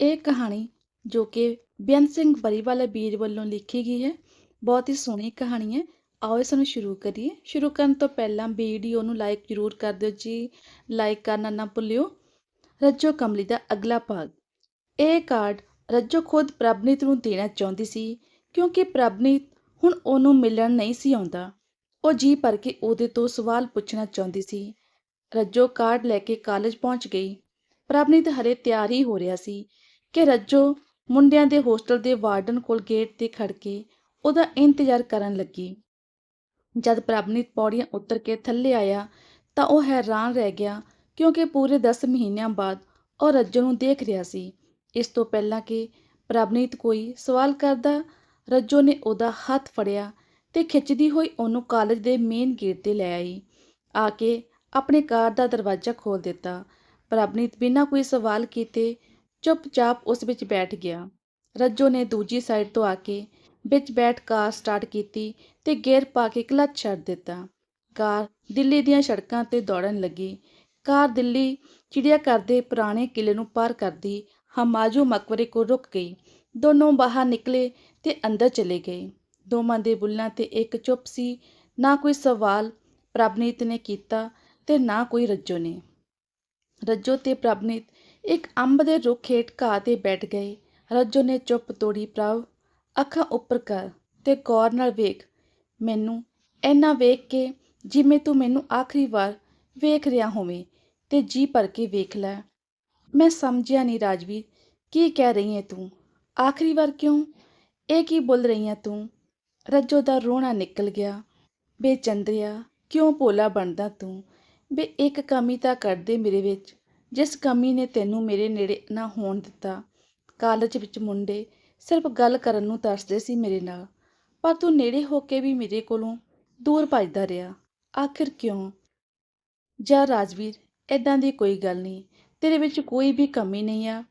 ਇਹ ਕਹਾਣੀ ਜੋ ਕਿ ਬੇਅੰਤ ਸਿੰਘ ਬਰੀਵਾਲਾ ਵੀਰ ਵੱਲੋਂ ਲਿਖੀ ਗਈ ਹੈ। ਬਹੁਤ ਹੀ ਸੋਹਣੀ ਕਹਾਣੀ ਹੈ। ਆਓ ਇਸ ਨੂੰ ਸ਼ੁਰੂ ਕਰੀਏ। ਸ਼ੁਰੂ ਕਰਨ ਤੋਂ ਪਹਿਲਾਂ ਵੀਡੀਓ ਨੂੰ ਲਾਈਕ ਜ਼ਰੂਰ ਕਰ ਦਿਓ ਜੀ। ਲਾਈਕ ਕਰਨਾ ਨਾ ਭੁੱਲਿਓ। ਰੱਜੋ ਕਮਲੀ ਦਾ ਅਗਲਾ ਭਾਗ। ਇਹ ਕਾਰਡ ਰੱਜੋ ਖੁਦ ਪ੍ਰਭਨੀਤ ਨੂੰ ਦੇਣਾ ਚਾਹੁੰਦੀ ਸੀ, ਕਿਉਂਕਿ ਪ੍ਰਭਨੀਤ ਹੁਣ ਉਹਨੂੰ ਮਿਲਣ ਨਹੀਂ ਸੀ ਆਉਂਦਾ। ਉਹ ਜੀ ਭਰ ਕੇ ਉਹਦੇ ਤੋਂ ਸਵਾਲ ਪੁੱਛਣਾ ਚਾਹੁੰਦੀ ਸੀ। ਰੱਜੋ ਕਾਰਡ ਲੈ ਕੇ ਕਾਲਜ ਪਹੁੰਚ ਗਈ। ਪ੍ਰਭਨੀਤ ਹਰੇ ਤਿਆਰ ਹੀ ਹੋ ਰਿਹਾ ਸੀ। ਕਿ ਰੱਜੋ ਮੁੰਡਿਆਂ ਦੇ ਹੋਸਟਲ ਦੇ ਵਾਰਡਨ ਕੋਲ ਗੇਟ ਤੇ ਖੜ ਕੇ ਉਹਦਾ ਇੰਤਜ਼ਾਰ ਕਰਨ ਲੱਗੀ। ਜਦ ਪ੍ਰਭਨੀਤ ਪੌੜੀਆਂ ਉਤਰ ਕੇ ਥੱਲੇ ਆਇਆ ਤਾਂ ਉਹ ਹੈਰਾਨ ਰਹਿ ਗਿਆ ਕਿਉਂਕਿ ਪੂਰੇ 10 ਮਹੀਨਿਆਂ ਬਾਅਦ ਉਹ ਰੱਜੋ ਨੂੰ ਦੇਖ ਰਿਹਾ ਸੀ। ਇਸ ਤੋਂ ਪਹਿਲਾਂ ਕਿ ਪ੍ਰਭਨੀਤ ਕੋਈ ਸਵਾਲ ਕਰਦਾ, ਰੱਜੋ ਨੇ ਉਹਦਾ ਹੱਥ ਫੜਿਆ ਤੇ ਖਿੱਚਦੀ ਹੋਈ ਉਹਨੂੰ ਕਾਲਜ ਦੇ ਮੇਨ ਗੇਟ ਤੇ ਲੈ ਆਈ। ਆ ਕੇ ਆਪਣੇ ਕਾਰ ਦਾ ਦਰਵਾਜ਼ਾ ਖੋਲ ਦਿੱਤਾ। ਪ੍ਰਭਨੀਤ ਬਿਨਾਂ ਕੋਈ ਸਵਾਲ ਕੀਤੇ ਚੁੱਪਚਾਪ ਉਸ ਵਿੱਚ ਬੈਠ ਗਿਆ। ਰੱਜੋ ਨੇ ਦੂਜੀ ਸਾਈਡ ਤੋਂ ਆ ਕੇ ਵਿੱਚ ਬੈਠ ਕਾਰ ਸਟਾਰਟ ਕੀਤੀ ਤੇ ਗੇਅਰ ਪਾ ਕੇ ਕਲੱਚ ਛੱਡ ਦਿੱਤਾ। ਕਾਰ ਦਿੱਲੀ ਦੀਆਂ ਸੜਕਾਂ ਤੇ ਦੌੜਨ ਲੱਗੀ। ਕਾਰ ਦਿੱਲੀ ਚਿੜੀਆ ਘਰ ਦੇ ਪੁਰਾਣੇ ਕਿਲੇ ਨੂੰ ਪਾਰ ਕਰਦੀ ਹਮਾਜੂ ਮਕਬਰੇ ਕੋਲ ਰੁਕ ਗਈ। ਦੋਨੋਂ ਬਾਹਰ ਨਿਕਲੇ ਤੇ ਅੰਦਰ ਚਲੇ ਗਏ। ਦੋਵਾਂ ਦੇ ਬੁੱਲਾਂ ਤੇ ਇੱਕ ਚੁੱਪ ਸੀ। ਨਾ ਕੋਈ ਸਵਾਲ ਪ੍ਰਭਨੀਤ ਨੇ ਕੀਤਾ ਤੇ ਨਾ ਕੋਈ ਰੱਜੋ ਨੇ। ਰੱਜੋ ਤੇ ਪ੍ਰਭਨੀਤ ਇੱਕ ਅੰਬ ਦੇ ਰੁੱਖ ਹੇਠ ਘਾਹ ਤੇ ਬੈਠ ਗਏ। ਰੱਜੋ ਨੇ ਚੁੱਪ ਤੋੜੀ ਪ੍ਰਭ ਅੱਖਾਂ ਉੱਪਰ ਕਰ ਤੇ ਗੌਰ ਨਾਲ ਵੇਖ। ਮੈਨੂੰ ਐਨਾ ਵੇਖ ਕੇ ਜਿਵੇਂ ਤੂੰ ਮੈਨੂੰ ਆਖਰੀ ਵਾਰ ਵੇਖ ਰਿਹਾ ਹੋਵੇਂ ਤੇ ਜੀ ਭਰ ਕੇ ਵੇਖ ਲੈ। ਮੈਂ ਸਮਝਿਆ ਨਹੀਂ ਰਾਜਵੀਰ, ਕੀ ਕਹਿ ਰਹੀ ਹੈ ਤੂੰ? ਆਖਰੀ ਵਾਰ ਕਿਉਂ? ਇਹ ਕੀ ਬੋਲ ਰਹੀ ਹੈ ਤੂੰ? ਰੱਜੋ ਦਾ ਰੋਣਾ ਨਿਕਲ ਗਿਆ। ਬੇਚੰਦਰਿਆ, ਕਿਉਂ ਭੋਲਾ ਬਣਦਾ ਤੂੰ? ਬੇ ਇੱਕ ਕਮੀ ਤਾਂ ਕੱਢ ਦੇ ਮੇਰੇ ਵਿੱਚ। ਜਿਸ ਕਮੀ ਨੇ ਤੈਨੂੰ ਮੇਰੇ ਨੇੜੇ ਨਾ ਹੋਣ ਦਿੱਤਾ। ਕਾਲਜ ਵਿੱਚ ਮੁੰਡੇ ਸਿਰਫ ਗੱਲ ਕਰਨ ਨੂੰ ਤਰਸਦੇ ਸੀ ਮੇਰੇ ਨਾਲ, ਪਰ ਤੂੰ ਨੇੜੇ ਹੋ ਕੇ ਵੀ ਮੇਰੇ ਕੋਲੋਂ ਦੂਰ ਭੱਜਦਾ ਰਿਹਾ। ਆਖਿਰ ਕਿਉਂ? ਜਾ ਰਾਜਵੀਰ ਐਦਾਂ ਦੀ ਕੋਈ ਗੱਲ ਨਹੀਂ, ਤੇਰੇ ਵਿੱਚ ਕੋਈ ਵੀ ਕਮੀ ਨਹੀਂ ਆ।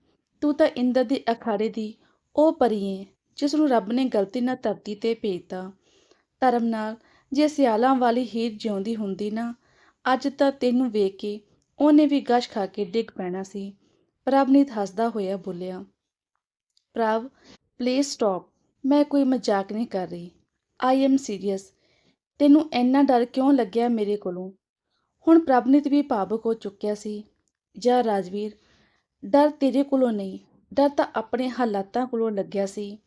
ਤੂੰ ਤਾਂ ਇੰਦਰ ਦੇ ਅਖਾੜੇ ਦੀ ਉਹ ਪਰੀ ਏ, ਜਿਸ ਨੂੰ ਰੱਬ ਨੇ ਗਲਤੀ ਨਾਲ ਧਰਤੀ ਤੇ ਭੇਜਤਾ। ਧਰਮ ਨਾਲ ਜੇ ਸਿਆਲਾਂ ਵਾਲੀ ਹੀਰ ਜਿਉਂਦੀ ਹੁੰਦੀ ਨਾ, ਅੱਜ ਤਾਂ ਤੈਨੂੰ ਵੇਖ ਕੇ ਉਹਨੇ ਵੀ ਗਸ਼ ਖਾ ਕੇ ਡਿੱਗ ਪੈਣਾ ਸੀ ਪ੍ਰਭਨੀਤ ਹੱਸਦਾ ਹੋਇਆ ਬੋਲਿਆ, ਪ੍ਰਭ ਪਲੀਜ਼ ਸਟਾਪ ਮੈਂ ਕੋਈ ਮਜ਼ਾਕ ਨਹੀਂ ਕਰ ਰਹੀ। ਆਈ ਐਮ ਸੀਰੀਅਸ ਤੈਨੂੰ ਇੰਨਾ ਡਰ ਕਿਉਂ ਲੱਗਿਆ ਮੇਰੇ ਕੋਲੋਂ? ਹੁਣ ਪ੍ਰਭਨੀਤ ਵੀ ਭਾਵੁਕ ਹੋ ਚੁੱਕਿਆ ਸੀ। ਜਾ ਰਾਜਵੀਰ, ਡਰ ਤੇਰੇ ਕੋਲੋਂ ਨਹੀਂ, ਡਰ ਤਾਂ ਆਪਣੇ ਹਾਲਾਤਾਂ ਕੋਲੋਂ ਲੱਗਿਆ ਸੀ।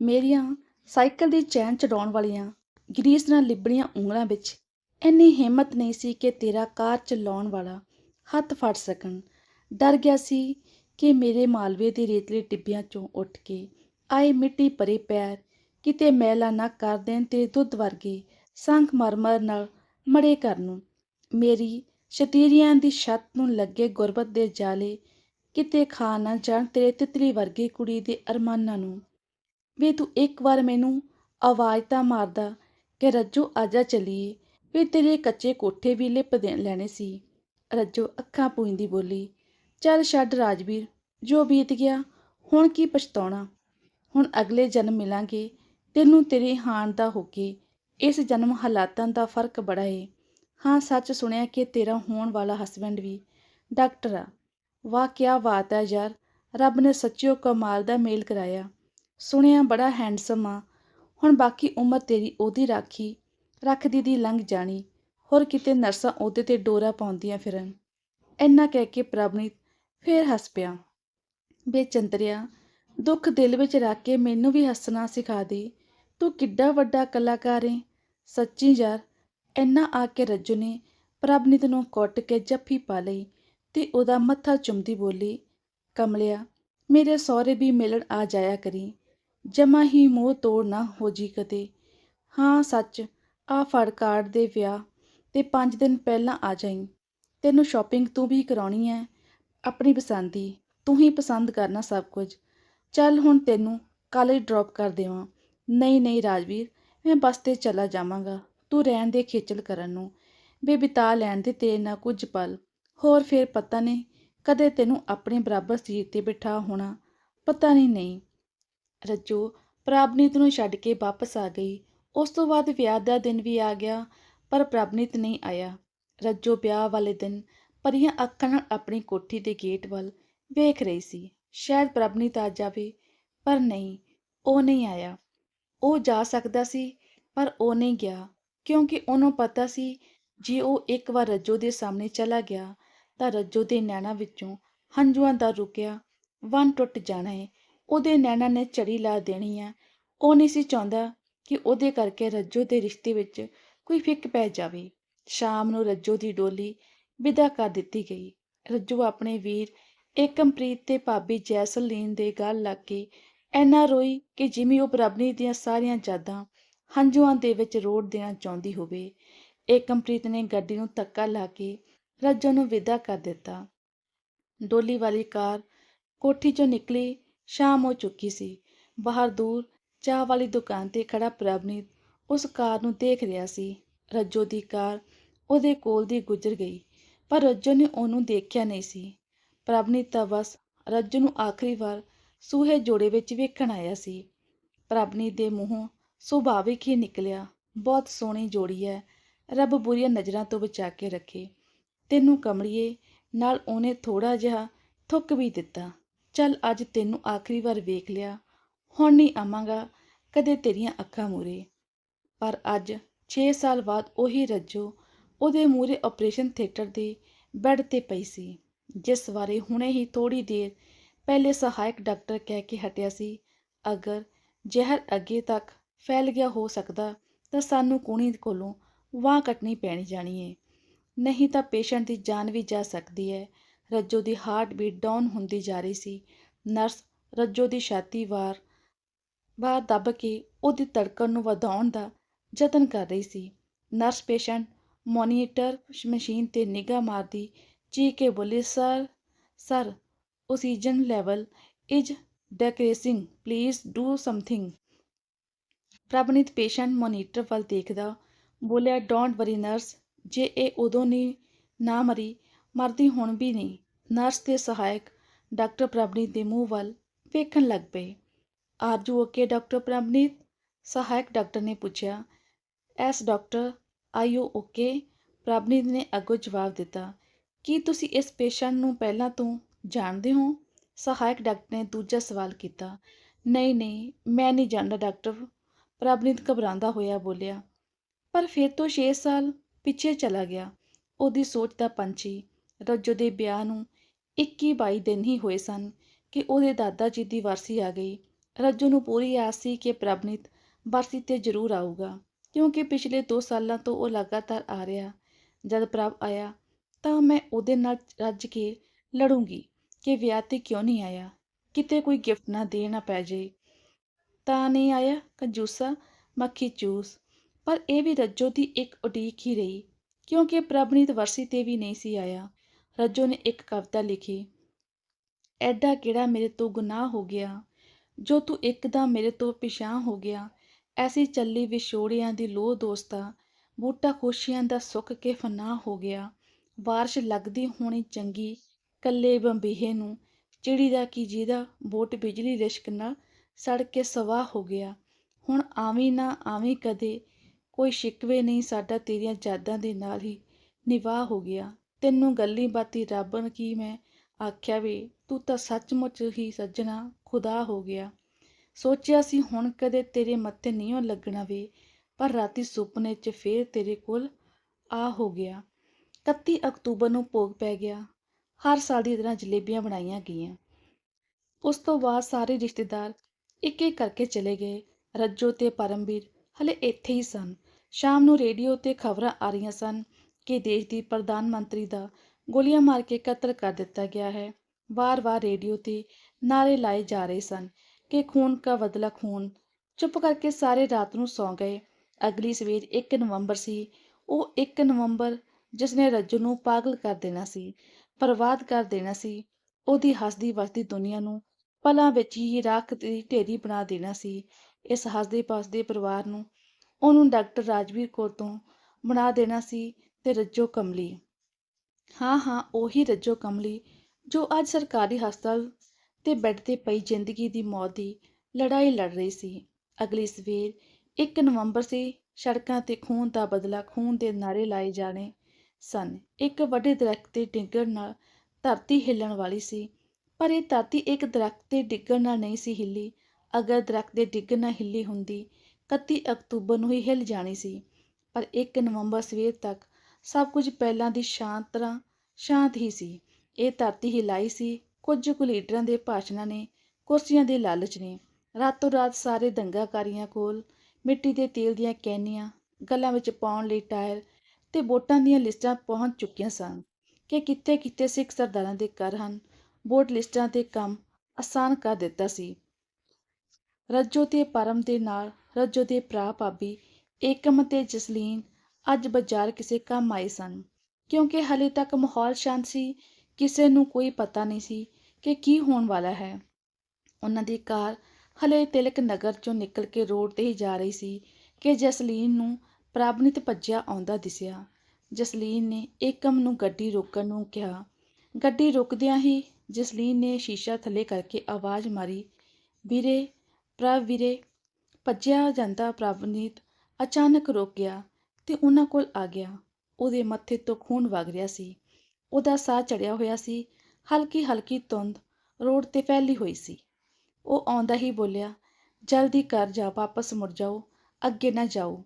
ਮੇਰੀਆਂ ਸਾਈਕਲ ਦੀ ਚੈਨ ਚੜਾਉਣ ਵਾਲੀਆਂ ਗਰੀਸ ਨਾਲ ਲਿਬੜੀਆਂ ਉਂਗਲਾਂ ਵਿੱਚ ਇੰਨੀ ਹਿੰਮਤ ਨਹੀਂ ਸੀ ਕਿ ਤੇਰਾ ਕਾਰ ਚਲਾਉਣ ਵਾਲਾ ਹੱਥ ਫੜ ਸਕਣ। ਡਰ ਗਿਆ ਸੀ ਕਿ ਮੇਰੇ ਮਾਲਵੇ ਦੇ ਰੇਤਲੇ ਟਿੱਬਿਆਂ ਚੋਂ ਉੱਠ ਕੇ ਆਏ ਮਿੱਟੀ ਭਰੇ ਪੈਰ ਕਿਤੇ ਮੈਲਾ ਨਾ ਕਰ ਦੇਣ ਤੇ ਦੁੱਧ ਵਰਗੇ ਸੰਖ ਮਰਮਰ ਨਾਲ ਮੜੇ ਕਰ ਨੂੰ। ਮੇਰੀ ਸ਼ਤੀਰੀਆਂ ਦੀ ਛੱਤ ਨੂੰ ਲੱਗੇ ਗੁਰਬਤ ਦੇ ਜਾਲੇ ਕਿਤੇ ਖਾ ਨਾ ਜਾਣ ਤੇਰੇ ਤਿਤਲੀ ਵਰਗੀ ਕੁੜੀ ਦੇ ਅਰਮਾਨਾਂ ਨੂੰ। ਵੇ ਤੂੰ ਇੱਕ ਵਾਰ ਮੈਨੂੰ ਆਵਾਜ਼ ਤਾਂ ਮਾਰਦਾ ਕਿ ਰੱਜੋ ਆਜਾ ਚਲੀਏ। ਵੇ ਤੇਰੇ ਕੱਚੇ ਕੋਠੇ ਵੀ ਲਿਪ ਦੇ ਲੈਣੇ ਸੀ। ਰੱਜੋ ਅੱਖਾਂ ਪੂੰਝਦੀ ਬੋਲੀ, ਚੱਲ ਛੱਡ ਰਾਜਵੀਰ, ਜੋ ਬੀਤ ਗਿਆ, ਹੁਣ ਕੀ ਪਛਤਾਉਣਾ? ਹੁਣ ਅਗਲੇ ਜਨਮ ਮਿਲਾਂਗੇ, ਤੈਨੂੰ ਤੇਰੇ ਹਾਨ ਦਾ ਹੋ ਕੇ, ਇਸ ਜਨਮ ਹਾਲਾਤਾਂ ਦਾ ਫ਼ਰਕ ਬੜਾ ਏ। ਹਾਂ, ਸੱਚ ਸੁਣਿਆ ਕਿ ਤੇਰਾ ਹੋਣ ਵਾਲਾ ਹਸਬੰਡ ਵੀ ਡਾਕਟਰ ਆ। ਵਾਹ ਕੀ ਬਾਤ ਹੈ ਯਾਰ, ਰੱਬ ਨੇ ਸੱਚਿਓ ਕਮਾਲ ਦਾ ਮੇਲ ਕਰਾਇਆ। ਸੁਣਿਆ ਬੜਾ ਹੈਂਡਸਮ ਆ। ਹੁਣ ਬਾਕੀ ਉਮਰ ਤੇਰੀ ਉਹਦੀ ਰਾਖੀ ਰੱਖਦੀ ਦੀ ਲੰਘ ਜਾਣੀ। ਹੋਰ ਕਿਤੇ ਨਰਸਾਂ ਉਹਦੇ ਤੇ ਡੋਰਾ ਪਾਉਂਦੀਆਂ ਫਿਰਨ। ਇੰਨਾ ਕਹਿ ਕੇ ਪ੍ਰਭਨੀਤ ਫੇਰ ਹੱਸ ਪਿਆ। ਬੇਚੰਦਰਿਆ ਦੁੱਖ ਦਿਲ ਵਿੱਚ ਰੱਖ ਕੇ ਮੈਨੂੰ ਵੀ ਹੱਸਣਾ ਸਿਖਾ ਦੇ। ਤੂੰ ਕਿੱਡਾ ਵੱਡਾ ਕਲਾਕਾਰ ਏ। ਸੱਚੀ ਯਾਰ, ਇੰਨਾ ਆ ਕੇ ਰੱਜੂ ਨੇ ਪ੍ਰਭਨੀਤ ਨੂੰ ਕੁੱਟ ਕੇ ਜੱਫੀ ਪਾ ਲਈ ਤੇ ਉਹਦਾ ਮੱਥਾ ਚੁੰਮਦੀ ਬੋਲੀ, ਕਮਲਿਆ, ਮੇਰੇ ਸਹੁਰੇ ਵੀ ਮਿਲਣ ਆ ਜਾਇਆ ਕਰੀ। ਜਮਾ ਹੀ ਮੋਹ ਤੋੜ ਨਾ ਹੋ ਜੀ ਕਦੇ। ਹਾਂ, ਸੱਚ ਆ ਫੜ ਕਾਰਡ ਦੇ ਵਿਆਹ ਤੇ 5 ਦਿਨ ਪਹਿਲਾਂ ਆ ਜਾਈਂ। ਤੈਨੂੰ ਸ਼ਾਪਿੰਗ ਤੂੰ ਵੀ ਕਰਾਉਣੀ ਹੈ ਆਪਣੀ ਪਸੰਦ। ਦੀ ਤੂੰ ਹੀ ਪਸੰਦ ਕਰਨਾ ਸਭ ਕੁਝ। ਚੱਲ ਹੁਣ ਤੈਨੂੰ ਕਾਲਜ ਡ੍ਰੌਪ ਕਰ ਦੇਵਾਂ। ਨਹੀਂ ਨਹੀਂ ਰਾਜਵੀਰ, ਮੈਂ ਬੱਸ ਤੇ ਚਲਾ ਜਾਵਾਂਗਾ। ਤੂੰ ਰਹਿਣ ਦੇ ਖੇਚਲ ਕਰਨ ਨੂੰ। ਵੇ ਬਿਤਾ ਲੈਣ ਦੇ ਤੇਰੇ ਨਾਲ ਕੁਝ ਪਲ। ਹੋਰ ਫੇਰ ਪਤਾ ਨਹੀਂ ਕਦੇ ਤੈਨੂੰ ਆਪਣੇ ਬਰਾਬਰ ਸੀਟ ਤੇ ਬਿਠਾ ਹੋਣਾ। ਪਤਾ ਨਹੀਂ ਨਹੀਂ। ਰੱਜੋ ਪ੍ਰਾਬਨੀਤ ਨੂੰ ਛੱਡ ਕੇ ਵਾਪਸ ਆ ਗਈ। ਉਸ ਤੋਂ ਬਾਅਦ ਵਿਆਹ ਦਾ ਦਿਨ ਵੀ ਆ ਗਿਆ, ਪਰ ਪ੍ਰਭਨੀਤ ਨਹੀਂ ਆਇਆ। ਰੱਜੋ ਵਿਆਹ ਵਾਲੇ ਦਿਨ ਪਰੀਆਂ ਅੱਖਾਂ ਨਾਲ ਆਪਣੀ ਕੋਠੀ ਦੇ ਗੇਟ ਵੱਲ ਵੇਖ ਰਹੀ ਸੀ। ਸ਼ਾਇਦ ਪ੍ਰਭਨੀਤ ਆ ਜਾਵੇ, ਪਰ ਨਹੀਂ, ਉਹ ਨਹੀਂ ਆਇਆ। ਉਹ ਜਾ ਸਕਦਾ ਸੀ, ਪਰ ਉਹ ਨਹੀਂ ਗਿਆ, ਕਿਉਂਕਿ ਉਹਨੂੰ ਪਤਾ ਸੀ, ਜੇ ਉਹ ਇੱਕ ਵਾਰ ਰੱਜੋ ਦੇ ਸਾਹਮਣੇ ਚਲਾ ਗਿਆ, ਤਾਂ ਰੱਜੋ ਦੇ ਨੈਣਾਂ ਵਿੱਚੋਂ ਹੰਝੂਆਂ ਦਾ ਰੁਕਿਆ ਵਨ ਟੁੱਟ ਜਾਣਾ ਹੈ ਉਹਦੇ ਨੈਣਾਂ ਨੇ ਚੜੀ ਲਾ ਦੇਣੀ ਆ। ਉਹ ਨਹੀਂ ਸੀ ਚਾਹੁੰਦਾ ਕਿ ਉਹਦੇ ਕਰਕੇ ਰੱਜੋ ਦੇ ਰਿਸ਼ਤੇ ਵਿੱਚ ਕੋਈ ਫਿੱਕ ਪੈ ਜਾਵੇ। ਸ਼ਾਮ ਨੂੰ ਰੱਜੋ ਦੀ ਡੋਲੀ ਵਿਦਾ ਕਰ ਦਿੱਤੀ ਗਈ। ਰੱਜੋ ਆਪਣੇ ਵੀਰ ਏਕਮਪ੍ਰੀਤ ਤੇ ਭਾਬੀ ਜੈਸਲੀਨ ਦੇ ਗਲ ਲੱਗ ਕੇ ਐਨਾ ਰੋਈ ਕਿ ਜਿਵੇਂ ਉਹ ਪ੍ਰਭਨੀ ਦੀਆਂ ਸਾਰੀਆਂ ਯਾਦਾਂ ਹੰਝੂਆਂ ਦੇ ਵਿੱਚ ਰੋੜ ਦੇਣਾ ਚਾਹੁੰਦੀ ਹੋਵੇ। ਏਕਮਪ੍ਰੀਤ ਨੇ ਗੱਡੀ ਨੂੰ ਧੱਕਾ ਲਾ ਕੇ ਰੱਜੋ ਨੂੰ ਵਿਦਾ ਕਰ ਦਿੱਤਾ। ਡੋਲੀ ਵਾਲੀ ਕਾਰ ਕੋਠੀ ਚੋਂ ਨਿਕਲੀ, ਸ਼ਾਮ ਹੋ ਚੁੱਕੀ ਸੀ। ਬਾਹਰ ਦੂਰ ਚਾਹ ਵਾਲੀ ਦੁਕਾਨ ਤੇ ਖੜਾ ਪ੍ਰਭਨੀਤ ਉਸ ਕਾਰ ਨੂੰ ਦੇਖ ਰਿਹਾ ਸੀ। ਰੱਜੋ ਦੀ ਕਾਰ ਉਹਦੇ ਕੋਲ ਦੀ ਗੁਜ਼ਰ ਗਈ, ਪਰ ਰੱਜੋ ਨੇ ਉਹਨੂੰ ਦੇਖਿਆ ਨਹੀਂ ਸੀ। ਪ੍ਰਭਨੀਤ ਤਾਂ ਬਸ ਰੱਜੋ ਨੂੰ ਆਖਰੀ ਵਾਰ ਸੂਹੇ ਜੋੜੇ ਵਿੱਚ ਵੇਖਣ ਆਇਆ ਸੀ। ਪ੍ਰਭਨੀਤ ਦੇ ਮੂੰਹੋਂ ਸੁਭਾਵਿਕ ਹੀ ਨਿਕਲਿਆ, ਬਹੁਤ ਸੋਹਣੀ ਜੋੜੀ ਹੈ ਰੱਬ ਬੁਰੀਆਂ ਨਜ਼ਰਾਂ ਤੋਂ ਬਚਾ ਕੇ ਰੱਖੇ। ਤੈਨੂੰ ਕਮੜੀਏ ਨਾਲ ਉਹਨੇ ਥੋੜਾ ਜਿਹਾ ਥੁੱਕ ਵੀ ਦਿੱਤਾ। ਚੱਲ ਅੱਜ ਤੈਨੂੰ ਆਖਰੀ ਵਾਰ ਵੇਖ ਲਿਆ, ਹੁਣ ਨਹੀਂ ਆਵਾਂਗਾ ਕਦੇ ਤੇਰੀਆਂ ਅੱਖਾਂ ਮੂਰੇ ਪਰ ਅੱਜ 6 ਸਾਲ ਬਾਅਦ ਉਹੀ ਰੱਜੋ, ਉਹਦੇ ਮੂਰੇ ਆਪਰੇਸ਼ਨ ਥੀਏਟਰ ਦੇ ਬੈੱਡ ਤੇ ਪਈ ਸੀ, ਜਿਸ ਬਾਰੇ ਹੁਣੇ ਹੀ ਥੋੜੀ ਦੇਰ ਪਹਿਲੇ ਸਹਾਇਕ ਡਾਕਟਰ ਕਹਿ ਕੇ ਹਟਿਆ ਸੀ, ਅਗਰ ਜ਼ਹਿਰ ਅੱਗੇ ਤੱਕ ਫੈਲ ਗਿਆ ਹੋ ਸਕਦਾ, ਤਾਂ ਸਾਨੂੰ ਕੋਣੀ ਕੋਲੋਂ ਵਾਹ ਕੱਟਣੀ ਪੈਣੀ ਜਾਣੀ ਏ ਨਹੀਂ ਤਾਂ ਪੇਸ਼ੈਂਟ ਦੀ ਜਾਨ ਵੀ ਜਾ ਸਕਦੀ ਹੈ। ਰੱਜੋ ਦੀ ਹਾਰਟ ਬੀਟ ਡਾਊਨ ਹੁੰਦੀ ਜਾ ਰਹੀ ਸੀ। ਨਰਸ ਰੱਜੋ ਦੀ ਛਾਤੀ ਵਾਰ ਬਾਹਰ ਦੱਬ ਕੇ ਉਹਦੀ ਧੜਕਣ ਨੂੰ ਵਧਾਉਣ ਦਾ ਯਤਨ ਕਰ ਰਹੀ ਸੀ। ਨਰਸ ਪੇਸ਼ੈਂਟ ਮੋਨੀਟਰ ਮਸ਼ੀਨ ਤੇ ਨਿਗਾਹ ਮਾਰਦੀ ਚੀਕ ਕੇ ਬੋਲੀ, sir sir, oxygen level is decreasing, please do something. Prabhneet patient monitor ਵੱਲ ਦੇਖਦਾ ਬੋਲਿਆ, ਡੋਂਟ ਵਰੀ ਨਰਸ, ਜੇ ਇਹ ਉਦੋਂ ਨਹੀਂ ਨਾ ਮਰੀ, ਮਰਦੀ ਹੁਣ ਵੀ ਨਹੀਂ ਨਰਸ ਤੇ ਸਹਾਇਕ ਡਾਕਟਰ ਪ੍ਰਭਨੀਤ ਦੇ ਮੂੰਹ ਵੱਲ ਵੇਖਣ ਲੱਗ ਪਏ। Are you okay doctor Prabhneet ਸਹਾਇਕ ਡਾਕਟਰ ਨੇ ਪੁੱਛਿਆ, yes doctor are you okay? Prabhneet ਨੇ ਅੱਗੋਂ ਜਵਾਬ ਦਿੱਤਾ, ਕੀ ਤੁਸੀਂ ਇਸ ਪੇਸ਼ੈਂਟ ਨੂੰ ਪਹਿਲਾਂ ਤੋਂ ਜਾਣਦੇ ਹੋ? ਸਹਾਇਕ ਡਾਕਟਰ ਨੇ ਦੂਜਾ ਸਵਾਲ ਕੀਤਾ, ਨਹੀਂ ਨਹੀਂ, ਮੈਂ ਨਹੀਂ ਜਾਣਦਾ ਡਾਕਟਰ। ਪ੍ਰਭਨੀਤ ਘਬਰਾਉਂਦਾ ਹੋਇਆ ਬੋਲਿਆ, ਪਰ ਫਿਰ ਤੋਂ 6 ਸਾਲ ਪਿੱਛੇ ਚਲਾ ਗਿਆ। ਉਹਦੀ ਸੋਚ ਦਾ ਪੰਛੀ। ਰੱਜੋ ਦੇ ਵਿਆਹ ਨੂੰ 21 22 ਦਿਨ ਹੀ ਹੋਏ ਸਨ ਕਿ ਉਹਦੇ ਦਾਦਾ ਜੀ ਦੀ ਵਾਰਸੀ ਆ ਗਈ। ਰੱਜੋ ਨੂੰ ਪੂਰੀ ਆਸ ਸੀ ਕਿ ਪ੍ਰਭਨੀਤ ਵਾਰਸੀ ਤੇ ਜ਼ਰੂਰ ਆਊਗਾ, ਕਿਉਂਕਿ ਪਿਛਲੇ 2 ਸਾਲਾਂ ਤੋਂ ਉਹ ਲਗਾਤਾਰ ਆ ਰਿਹਾ। ਜਦ ਪ੍ਰਭ ਆਇਆ, ਤਾਂ ਮੈਂ ਉਹਦੇ ਨਾਲ ਰੱਜ ਕੇ ਲੜੂੰਗੀ ਕਿ ਵਿਆਹ ਤੇ ਕਿਉਂ ਨਹੀਂ ਆਇਆ? ਕਿਤੇ ਕੋਈ ਗਿਫਟ ਨਾ ਦੇਣਾ ਪੈ ਜੇ। ਤਾਂ ਨਹੀਂ ਆਇਆ, ਕੰਜੂਸਾ, ਮੱਖੀ ਚੂਸ। ਪਰ ਇਹ ਵੀ ਰੱਜੋ ਦੀ ਇੱਕ ਉਡੀਕ ਹੀ ਰਹੀ, ਕਿਉਂਕਿ ਪ੍ਰਭਨੀਤ ਵਰਸੀ ਤੇ ਵੀ ਨਹੀਂ ਸੀ ਆਇਆ। ਰੱਜੋ ਨੇ ਇੱਕ ਕਵਿਤਾ ਲਿਖੀ, ਐਡਾ ਕਿਹੜਾ ਮੇਰੇ ਤੋਂ ਗੁਨਾਹ ਹੋ ਗਿਆ? ਜੋ ਤੂੰ ਇੱਕਦਮ ਮੇਰੇ ਤੋਂ ਪਿਛਾਂ ਹੋ ਗਿਆ, ਐਸੀ ਚੱਲੀ ਵਿਛੋੜਿਆਂ ਦੀ ਲੋਹ ਦੋਸਤਾ, ਬੂਟਾ ਖੁਸ਼ੀਆਂ ਦਾ ਸੁੱਕ ਕੇ ਫਨਾ ਹੋ ਗਿਆ। ਬਾਰਿਸ਼ ਲੱਗਦੀ ਹੋਣੀ ਚੰਗੀ, ਕੱਲੇ ਬੰਬੀਹੇ ਨੂੰ, ਚਿੜੀ ਦਾ ਕੀ ਜਿਹਦਾ ਬੋਟ ਬਿਜਲੀ ਲਿਸ਼ਕ ਨਾਲ ਸੜ ਕੇ ਸਵਾਹ ਹੋ ਗਿਆ। ਹੁਣ ਆਵੀਂ ਨਾ ਆਵੀਂ ਕਦੇ, ਕੋਈ ਸ਼ਿਕਵੇ ਨਹੀਂ ਸਾਡਾ ਤੇਰੀਆਂ ਯਾਦਾਂ ਦੇ ਨਾਲ ਹੀ ਨਿਵਾਹ ਹੋ ਗਿਆ। ਤੈਨੂੰ ਗੱਲੀ ਬਾਤੀ ਰੱਬ ਨੇ ਕੀ ਮੈਂ ਆਖਿਆ ਵੀ ਤੂੰ ਤਾਂ ਸੱਚਮੁੱਚ ਹੀ ਸੱਜਣਾ, ਖੁਦਾ ਹੋ ਗਿਆ। ਸੋਚਿਆ ਸੀ ਹੁਣ ਕਦੇ ਤੇਰੇ ਮੱਥੇ ਨਹੀਂ ਲੱਗਣਾ ਵੇ, ਪਰ ਰਾਤੀ ਸੁਪਨੇ 'ਚ ਫੇਰ ਤੇਰੇ ਕੋਲ ਆ ਹੋ ਗਿਆ। 31 ਅਕਤੂਬਰ ਨੂੰ ਭੋਗ ਪੈ ਗਿਆ। ਹਰ ਸਾਲ ਦੀ ਤਰ੍ਹਾਂ ਜਲੇਬੀਆਂ ਬਣਾਈਆਂ ਗਈਆਂ। ਉਸ ਤੋਂ ਬਾਅਦ ਸਾਰੇ ਰਿਸ਼ਤੇਦਾਰ ਇੱਕ ਇੱਕ ਕਰਕੇ ਚਲੇ ਗਏ। ਰੱਜੋ ਤੇ ਪਰਮਵੀਰ ਹਲੇ ਇੱਥੇ ਹੀ ਸਨ। ਸ਼ਾਮ ਨੂੰ ਰੇਡੀਓ ਤੇ ਖਬਰਾਂ ਆ ਰਹੀਆਂ ਸਨ ਕਿ ਦੇਸ਼ ਦੀ ਪ੍ਰਧਾਨ ਮੰਤਰੀ ਦਾ ਗੋਲੀਆਂ ਮਾਰ ਕੇ ਕਤਲ ਕਰ ਦਿੱਤਾ ਗਿਆ ਹੈ। ਵਾਰ-ਵਾਰ ਰੇਡੀਓ ਤੇ ਨਾਰੇ ਲਾਏ ਜਾ ਰਹੇ ਸਨ ਕਿ ਖੂਨ ਕਾ ਬਦਲਾ ਖੂਨ। ਚੁੱਪ ਕਰਕੇ ਸਾਰੇ ਰਾਤ ਨੂੰ ਸੌਂ ਗਏ। ਅਗਲੀ ਸਵੇਰ 1 ਨਵੰਬਰ ਸੀ। ਉਹ 1 ਨਵੰਬਰ ਜਿਸ ਨੇ ਰੱਜੋ ਨੂੰ ਪਾਗਲ ਕਰ ਦੇਣਾ ਸੀ, ਬਰਬਾਦ ਕਰ ਦੇਣਾ ਸੀ। ਉਹਦੀ ਹੱਸਦੀ ਵਸਦੀ ਦੁਨੀਆ ਨੂੰ ਪਲਾਂ ਵਿੱਚ ਹੀ ਰਾਖ ਦੀ ਢੇਰੀ ਬਣਾ ਦੇਣਾ ਸੀ। ਇਸ ਹੱਸਦੇ ਪਸਦੇ ਪਰਿਵਾਰ ਨੂੰ ਉਹਨੂੰ ਡਾਕਟਰ ਰਾਜਵੀਰ ਕੌਰ ਤੋਂ ਬਣਾ ਦੇਣਾ ਸੀ ਤੇ ਰੱਜੋ ਕਮਲੀ। ਹਾਂ ਹਾਂ ਉਹੀ ਰੱਜੋ ਕਮਲੀ ਜੋ ਅੱਜ ਸਰਕਾਰੀ ਹਸਪਤਾਲ ਤੇ ਬੈੱਡ ਤੇ ਪਈ ਜ਼ਿੰਦਗੀ ਦੀ ਮੌਤ ਦੀ ਲੜਾਈ ਲੜ ਰਹੀ ਸੀ। ਅਗਲੀ ਸਵੇਰ 1 ਨਵੰਬਰ ਸੀ ਸੜਕਾਂ ਤੇ ਖੂਨ ਦਾ ਬਦਲਾ ਖੂਨ ਦੇ ਨਾਰੇ ਲਾਏ ਜਾਣੇ ਸਨ। ਇੱਕ ਵੱਡੇ ਦਰਖਤ ਤੇ ਡਿੱਗਣ ਨਾਲ ਧਰਤੀ ਹਿੱਲਣ ਵਾਲੀ ਸੀ, ਪਰ ਇਹ ਧਰਤੀ ਇੱਕ ਦਰਖਤ 'ਤੇ ਡਿੱਗਣ ਨਾਲ ਨਹੀਂ ਸੀ ਹਿੱਲੀ। ਅਗਰ ਦਰਖਤ ਦੇ ਡਿੱਗਣ ਨਾਲ ਹਿੱਲੀ ਹੁੰਦੀ 31 ਅਕਤੂਬਰ ਨੂੰ ਹੀ ਹਿੱਲ ਜਾਣੀ ਸੀ। ਪਰ 1 ਨਵੰਬਰ ਸਵੇਰ ਤੱਕ ਸਭ ਕੁਝ ਪਹਿਲਾਂ ਦੀ ਸ਼ਾਂਤ ਤਰ੍ਹਾਂ ਸ਼ਾਂਤ ਹੀ ਸੀ। ਇਹ ਧਰਤੀ ਹਿਲਾਈ ਸੀ, ਕੁਝ ਕੁ ਲੀਡਰਾਂ ਦੇ ਭਾਸ਼ਣਾਂ ਨੇ, ਕੁਰਸੀਆਂ ਦੇ ਲਾਲਚ ਨੇ। ਰਾਤੋਂ ਰਾਤ ਸਾਰੇ ਦੰਗਾਕਾਰੀਆਂ ਕੋਲ ਮਿੱਟੀ ਦੇ ਤੇਲ ਦੀਆਂ ਕੈਨੀਆਂ, ਗੱਲਾਂ ਵਿੱਚ ਪਾਉਣ ਲਈ ਟਾਇਰ ਤੇ ਵੋਟਾਂ ਦੀਆਂ ਲਿਸਟਾਂ ਪਹੁੰਚ ਚੁੱਕੀਆਂ ਸਨ ਕਿ ਕਿੱਥੇ ਕਿੱਥੇ ਸਿੱਖ ਸਰਦਾਰਾਂ ਦੇ ਘਰ ਹਨ। ਵੋਟ ਲਿਸਟਾਂ ਤੇ ਕੰਮ ਆਸਾਨ ਕਰ ਦਿੱਤਾ ਸੀ। ਰੱਜੋ ਤੇ ਪਰਮ ਦੇ ਨਾਲ ਰੱਜੋ ਦੇ ਭਰਾ ਭਾਬੀ ਏਕਮ ਤੇ ਜਸਲੀਨ ਅੱਜ ਬਾਜ਼ਾਰ ਕਿਸੇ ਕੰਮ ਆਏ ਸਨ, ਕਿਉਂਕਿ ਹਲੇ ਤੱਕ ਮਾਹੌਲ ਸ਼ਾਂਤ ਸੀ ਕਿਸੇ ਨੂੰ ਕੋਈ ਪਤਾ ਨਹੀਂ ਸੀ ਕਿ ਕੀ ਹੋਣ ਵਾਲਾ ਹੈ। ਉਹਨਾਂ ਦੀ ਕਾਰ ਹਲੇ ਤਿਲਕ ਨਗਰ ਚੋਂ ਨਿਕਲ ਕੇ ਰੋਡ ਤੇ ਹੀ ਜਾ ਰਹੀ ਸੀ ਕਿ ਜਸਲੀਨ ਨੂੰ ਪ੍ਰਭਨੀਤ ਭੱਜਿਆ ਆਉਂਦਾ ਦਿਸਿਆ। ਜਸਲੀਨ ਨੇ ਏਕਮ ਨੂੰ ਗੱਡੀ ਰੋਕਣ ਨੂੰ ਕਿਹਾ। ਗੱਡੀ ਰੁਕਦਿਆਂ ਹੀ ਜਸਲੀਨ ਨੇ ਸ਼ੀਸ਼ਾ ਥੱਲੇ ਕਰਕੇ ਆਵਾਜ਼ ਮਾਰੀ, ਵੀਰੇ, ਪ੍ਰਭ ਵੀਰੇ। ਭੱਜਿਆ ਜਾਂਦਾ ਪ੍ਰਭਨੀਤ ਅਚਾਨਕ ਰੁਕ ਗਿਆ ਤੇ ਉਹਨਾਂ ਕੋਲ ਆ ਗਿਆ। ਉਹਦੇ ਮੱਥੇ ਤੋਂ ਖੂਨ ਵਗ ਰਿਹਾ ਸੀ। ਉਹਦਾ ਸਾਹ ਚੜਿਆ ਹੋਇਆ ਸੀ। ਹਲਕੀ ਹਲਕੀ ਧੁੰਦ ਰੋਡ ਤੇ ਫੈਲੀ ਹੋਈ ਸੀ। ਉਹ ਆਉਂਦਾ ਹੀ ਬੋਲਿਆ, ਜਲਦੀ ਕਰ ਜਾ, ਵਾਪਸ ਮੁੜ ਜਾਓ, ਅੱਗੇ ਨਾ ਜਾਓ।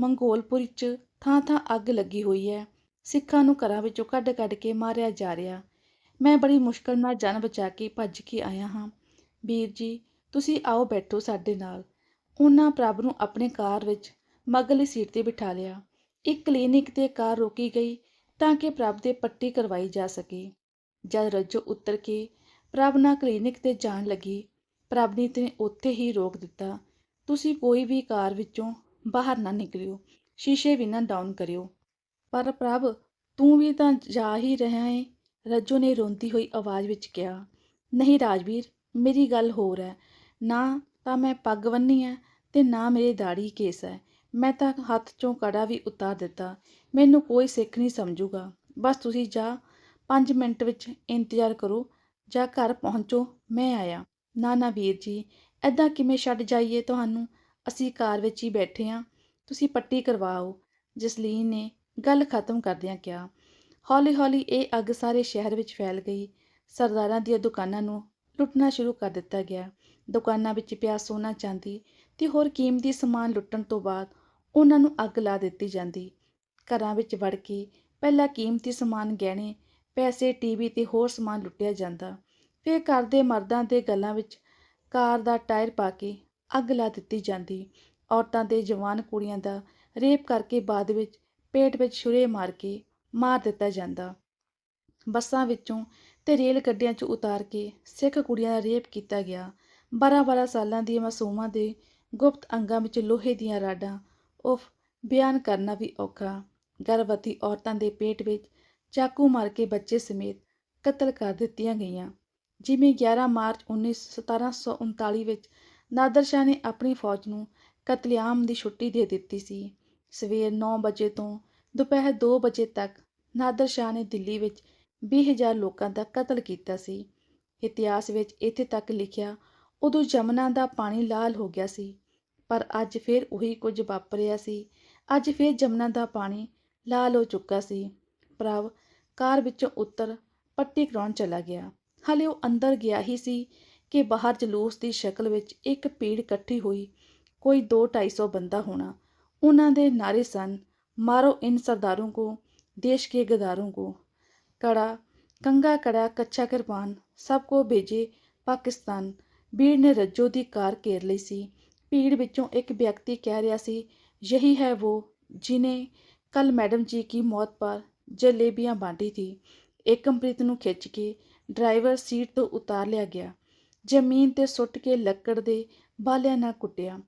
ਮੰਗੋਲਪੁਰ 'ਚ ਥਾਂ ਥਾਂ ਅੱਗ ਲੱਗੀ ਹੋਈ ਹੈ। ਸਿੱਖਾਂ ਨੂੰ ਘਰਾਂ ਵਿੱਚੋਂ ਕੱਢ ਕੱਢ ਕੇ ਮਾਰਿਆ ਜਾ ਰਿਹਾ। ਮੈਂ ਬੜੀ ਮੁਸ਼ਕਲ ਨਾਲ ਜਾਨ ਬਚਾ ਕੇ ਭੱਜ ਕੇ ਆਇਆ ਹਾਂ। ਵੀਰ ਜੀ, ਤੁਸੀਂ ਆਓ ਬੈਠੋ ਸਾਡੇ ਨਾਲ। ਉਹਨਾਂ ਪ੍ਰਭ ਨੂੰ ਆਪਣੇ ਕਾਰ ਵਿੱਚ ਮਗਲੀ ਸੀਟ ਤੇ ਬਿਠਾ ਲਿਆ। ਇੱਕ ਕਲੀਨਿਕ ਤੇ ਕਾਰ ਰੋਕੀ ਗਈ। ਤਾਂ ਕਿ ਪ੍ਰਭ ਦੇ ਪੱਟੀ ਕਰਵਾਈ ਜਾ ਸਕੇ। ਜਦ ਰੱਜੋ ਉਤਰ ਕੇ ਪ੍ਰਭ ਨਾਲ ਕਲੀਨਿਕ ਤੇ ਜਾਣ ਲੱਗੀ ਪ੍ਰਭਨੀਤ ਨੇ ਉੱਥੇ ਹੀ ਰੋਕ ਦਿੱਤਾ, ਤੁਸੀਂ ਕੋਈ ਵੀ ਕਾਰ ਵਿੱਚੋਂ ਬਾਹਰ ਨਾ ਨਿਕਲਿਓ, ਸ਼ੀਸ਼ੇ ਵੀ ਨਾ ਡਾਊਨ ਕਰਿਓ। ਪਰ ਪ੍ਰਭ, ਤੂੰ ਵੀ ਤਾਂ ਜਾ ਹੀ ਰਿਹਾ ਏ। ਰੱਜੋ ਨੇ ਰੋਂਦੀ ਹੋਈ ਆਵਾਜ਼ ਵਿੱਚ ਕਿਹਾ, ਨਹੀਂ ਰਾਜਵੀਰ, ਮੇਰੀ ਗੱਲ ਹੋਰ ਹੈ। ਨਾ ਤਾਂ ਮੈਂ ਪੱਗ ਬੰਨੀ ਹੈ ਤੇ ਨਾ ਮੇਰੇ ਦਾੜੀ ਕੇਸ ਹੈ। ਮੈਂ ਤਾਂ ਹੱਥ ਚੋਂ ਕੜਾ ਵੀ ਉਤਾਰ ਦਿੱਤਾ। ਮੈਨੂੰ ਕੋਈ ਸਿੱਖ ਨਹੀਂ ਸਮਝੂਗਾ। ਬਸ ਤੁਸੀਂ ਜਾ 5 ਮਿੰਟ ਵਿੱਚ ਇੰਤਜ਼ਾਰ ਕਰੋ। ਜਾਂ ਘਰ ਪਹੁੰਚੋ, ਮੈਂ ਆਇਆ। ਨਾ ਨਾ ਵੀਰ ਜੀ ਐਦਾਂ ਕਿਵੇਂ ਛੱਡ ਜਾਈਏ ਤੁਹਾਨੂੰ? ਅਸੀਂ ਕਾਰ ਵਿੱਚ ਹੀ ਬੈਠੇ ਹਾਂ ਤੁਸੀਂ ਪੱਟੀ ਕਰਵਾਓ। ਜਸਲੀਨ ਨੇ ਗੱਲ ਖਤਮ ਕਰਦਿਆਂ ਕਿਹਾ। ਹੌਲੀ-ਹੌਲੀ ਇਹ ਅੱਗ ਸਾਰੇ ਸ਼ਹਿਰ ਵਿੱਚ ਫੈਲ ਗਈ। ਸਰਦਾਰਾਂ ਦੀਆਂ ਦੁਕਾਨਾਂ ਨੂੰ ਲੁੱਟਣਾ ਸ਼ੁਰੂ ਕਰ ਦਿੱਤਾ ਗਿਆ। ਦੁਕਾਨਾਂ ਵਿੱਚ ਪਿਆ ਸੋਨਾ ਚਾਂਦੀ ਤੇ ਹੋਰ ਕੀਮਤੀ ਸਮਾਨ ਲੁੱਟਣ ਤੋਂ ਬਾਅਦ ਉਹਨਾਂ ਨੂੰ ਅੱਗ ਲਾ ਦਿੱਤੀ ਜਾਂਦੀ। ਘਰਾਂ ਵਿੱਚ ਵੜ ਕੇ ਪਹਿਲਾਂ ਕੀਮਤੀ ਸਮਾਨ, ਗਹਿਣੇ, ਪੈਸੇ ਟੀਵੀ ਤੇ ਹੋਰ ਸਮਾਨ ਲੁੱਟਿਆ ਜਾਂਦਾ। ਫਿਰ ਘਰ ਦੇ ਮਰਦਾਂ ਦੇ ਗਲਾਂ ਵਿੱਚ ਕਾਰ ਦਾ ਟਾਇਰ ਪਾ ਕੇ ਅੱਗ ਲਾ ਦਿੱਤੀ ਜਾਂਦੀ। ਔਰਤਾਂ ਦੇ ਜਵਾਨ ਕੁੜੀਆਂ ਦਾ ਰੇਪ ਕਰਕੇ ਬਾਅਦ ਵਿੱਚ ਪੇਟ ਵਿੱਚ ਛੁਰੇ ਮਾਰ ਕੇ ਮਾਰ ਦਿੱਤਾ ਜਾਂਦਾ। ਬੱਸਾਂ ਵਿੱਚੋਂ ਤੇ ਰੇਲ ਗੱਡੀਆਂ 'ਚ ਉਤਾਰ ਕੇ ਸਿੱਖ ਕੁੜੀਆਂ ਦਾ ਰੇਪ ਕੀਤਾ ਗਿਆ। 12-12 ਸਾਲਾਂ ਦੀਆਂ ਮਾਸੂਮਾਂ ਦੇ ਗੁਪਤ ਅੰਗਾਂ ਵਿੱਚ ਲੋਹੇ ਦੀਆਂ ਰਾਡਾਂ ਉਫ, ਬਿਆਨ ਕਰਨਾ ਵੀ ਔਖਾ। ਗਰਭਵਤੀ ਔਰਤਾਂ ਦੇ ਪੇਟ ਵਿੱਚ ਚਾਕੂ ਮਾਰ ਕੇ ਬੱਚੇ ਸਮੇਤ ਕਤਲ ਕਰ ਦਿੱਤੀਆਂ ਗਈਆਂ। ਜਿਵੇਂ 11 ਮਾਰਚ 1739 ਵਿੱਚ ਨਾਦਰ ਸ਼ਾਹ ਨੇ ਆਪਣੀ ਫੌਜ ਨੂੰ ਕਤਲੇਆਮ ਦੀ ਛੁੱਟੀ ਦੇ ਦਿੱਤੀ ਸੀ। ਸਵੇਰ 9 ਵਜੇ ਤੋਂ ਦੁਪਹਿਰ 2 ਵਜੇ ਤੱਕ ਨਾਦਰ ਸ਼ਾਹ ਨੇ ਦਿੱਲੀ ਵਿੱਚ 20000 ਲੋਕਾਂ ਦਾ ਕਤਲ ਕੀਤਾ ਸੀ। ਇਤਿਹਾਸ ਵਿੱਚ ਇੱਥੇ ਤੱਕ ਲਿਖਿਆ, ਉਦੋਂ ਜਮਨਾ ਦਾ ਪਾਣੀ ਲਾਲ ਹੋ ਗਿਆ ਸੀ। ਪਰ ਅੱਜ ਫਿਰ ਉਹੀ ਕੁਝ ਵਾਪਰਿਆ ਸੀ। ਅੱਜ ਫਿਰ ਜਮਨਾ ਦਾ ਪਾਣੀ ਲਾਲ ਹੋ ਚੁੱਕਾ ਸੀ। ਪ੍ਰਭ ਕਾਰ ਵਿੱਚੋਂ ਉੱਤਰ ਪੱਟੀ ਕਰਾਉਣ ਚਲਾ ਗਿਆ। ਹਲੇ ਉਹ ਅੰਦਰ ਗਿਆ ਹੀ ਸੀ ਕਿ ਬਾਹਰ ਜਲੂਸ ਦੀ ਸ਼ਕਲ ਵਿੱਚ ਇੱਕ ਭੀੜ ਇਕੱਠੀ ਹੋਈ। ਕੋਈ 2-250 ਬੰਦਾ ਹੋਣਾ। ਉਹਨਾਂ ਦੇ ਨਾਰੇ ਸਨ, ਮਾਰੋ ਇਨ ਸਰਦਾਰੋਂ ਕੋ, ਦੇਸ਼ ਕੇ ਗਦਾਰੋਂ ਕੋ। ਕੜਾ ਕੰਗਾ ਕੜਾ, ਕੱਚਾ ਕਿਰਪਾਨ, ਸਭ ਕੋ ਭੇਜੇ ਪਾਕਿਸਤਾਨ। ਬੀੜ ਨੇ ਰੱਜੋ ਦੀ ਕਾਰ ਘੇਰ ਲਈ ਸੀ। ਭੀੜ ਵਿੱਚੋਂ ਇੱਕ ਵਿਅਕਤੀ ਕਹਿ ਰਿਹਾ ਸੀ, ਯਹੀ ਹੈ ਉਹ ਜਿਨੇ ਕੱਲ ਮੈਡਮ ਜੀ ਕੀ ਮੌਤ ਪਰ ਜਲੇਬੀਆਂ ਬਾਂਟੀ ਥੀ। ਏਕਮਪ੍ਰੀਤ ਨੂੰ ਖਿੱਚ ਕੇ ਡਰਾਈਵਰ ਸੀਟ ਤੋਂ ਉਤਾਰ ਲਿਆ ਗਿਆ। ਜ਼ਮੀਨ ਤੇ ਸੁੱਟ ਕੇ ਲੱਕੜ ਦੇ ਬਾਲਿਆਂ ਨਾਲ ਕੁੱਟਿਆ।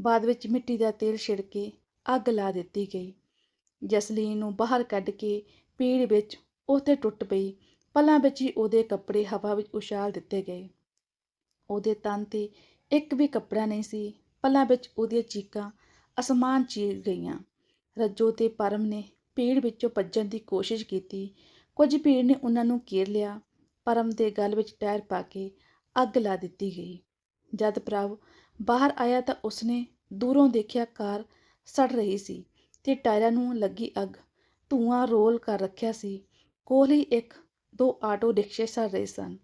ਬਾਅਦ ਵਿੱਚ ਮਿੱਟੀ ਦਾ ਤੇਲ ਛਿੜਕ ਕੇ ਅੱਗ ਲਾ ਦਿੱਤੀ ਗਈ। ਜਸਲੀਨ ਨੂੰ ਬਾਹਰ ਕੱਢ ਕੇ ਪੀੜ ਵਿੱਚ ਉਹਤੇ ਟੁੱਟ ਪਈ। ਪਲਾਂ ਵਿੱਚ ਹੀ ਉਹਦੇ ਕੱਪੜੇ ਹਵਾ ਵਿੱਚ ਉਛਾਲ ਦਿੱਤੇ ਗਏ। ਉਹਦੇ ਤਨ ਤੇ ਇੱਕ ਵੀ ਕੱਪੜਾ ਨਹੀਂ ਸੀ। ਪਲਾਂ ਵਿੱਚ ਉਹਦੀਆਂ ਚੀਕਾਂ ਅਸਮਾਨ ਚੀਰ ਗਈਆਂ। ਰੱਜੋ ਤੇ ਪਰਮ ਨੇ ਭੀੜ ਵਿੱਚੋਂ ਭੱਜਣ ਦੀ ਕੋਸ਼ਿਸ਼ ਕੀਤੀ। ਕੁਝ ਭੀੜ ਨੇ ਉਹਨਾਂ ਨੂੰ ਘੇਰ ਲਿਆ। ਪਰਮ ਦੇ ਗਲ ਵਿੱਚ ਟਾਇਰ ਪਾ ਕੇ ਅੱਗ ਲਾ ਦਿੱਤੀ ਗਈ। ਜਦ ਪ੍ਰਭ ਬਾਹਰ ਆਇਆ ਤਾਂ ਉਸਨੇ ਦੂਰੋਂ ਦੇਖਿਆ ਕਾਰ ਸੜ ਰਹੀ ਸੀ ਤੇ ਟਾਇਰਾਂ ਨੂੰ ਲੱਗੀ ਅੱਗ। ਧੂਆਂ ਰੋਲ ਕਰ ਰੱਖਿਆ ਸੀ। ਕੋਲ ਹੀ ਇੱਕ, ਦੋ ਆਟੋ ਰਿਕਸ਼ੇ ਸੜ ਰਹੇ ਸਨ।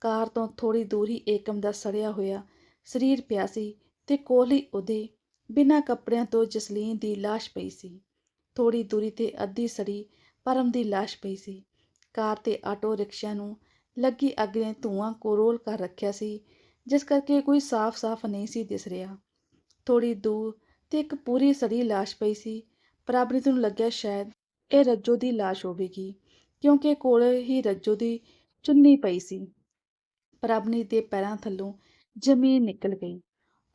ਕਾਰ ਤੋਂ ਥੋੜੀ ਦੂਰ ਹੀ ਏਕਮ ਦਾ ਸੜਿਆ ਹੋਇਆ ਸਰੀਰ ਪਿਆ ਸੀ। ਤੇ ਕੋਲ ਹੀ ਉਹਦੇ ਬਿਨਾਂ ਕੱਪੜਿਆਂ ਤੋਂ ਜਸਲੀਨ ਦੀ ਲਾਸ਼ ਪਈ ਸੀ। ਥੋੜੀ ਦੂਰੀ ਤੇ ਅੱਧੀ ਸੜੀ ਪਰਮ ਦੀ ਲਾਸ਼ ਪਈ ਸੀ। ਕਾਰ ਤੇ ਆਟੋ ਰਿਕਸ਼ਾ ਨੂੰ ਲੱਗੀ ਅੱਗ ਨੇ ਧੂਆਂ ਕੋਰੋਲ ਕਰ ਰੱਖਿਆ ਸੀ, ਜਿਸ ਕਰਕੇ ਕੋਈ ਸਾਫ਼-ਸਾਫ਼ ਨਹੀਂ ਸੀ ਦਿਸ ਰਿਹਾ। ਥੋੜੀ ਦੂਰ ਤੇ ਇੱਕ ਪੂਰੀ ਸੜੀ ਲਾਸ਼ ਪਈ ਸੀ। ਪ੍ਰਭਨੀਤ ਨੂੰ ਲੱਗਿਆ ਸ਼ਾਇਦ ਇਹ ਰੱਜੋ ਦੀ ਲਾਸ਼ ਹੋਵੇਗੀ, ਕਿਉਂਕਿ ਕੋਲ ਹੀ ਰੱਜੋ ਦੀ ਚੁੰਨੀ ਪਈ ਸੀ। ਪ੍ਰਭਨੀਤ ਦੇ ਪੈਰਾਂ ਥੱਲੋਂ ਜ਼ਮੀਨ ਨਿਕਲ ਗਈ।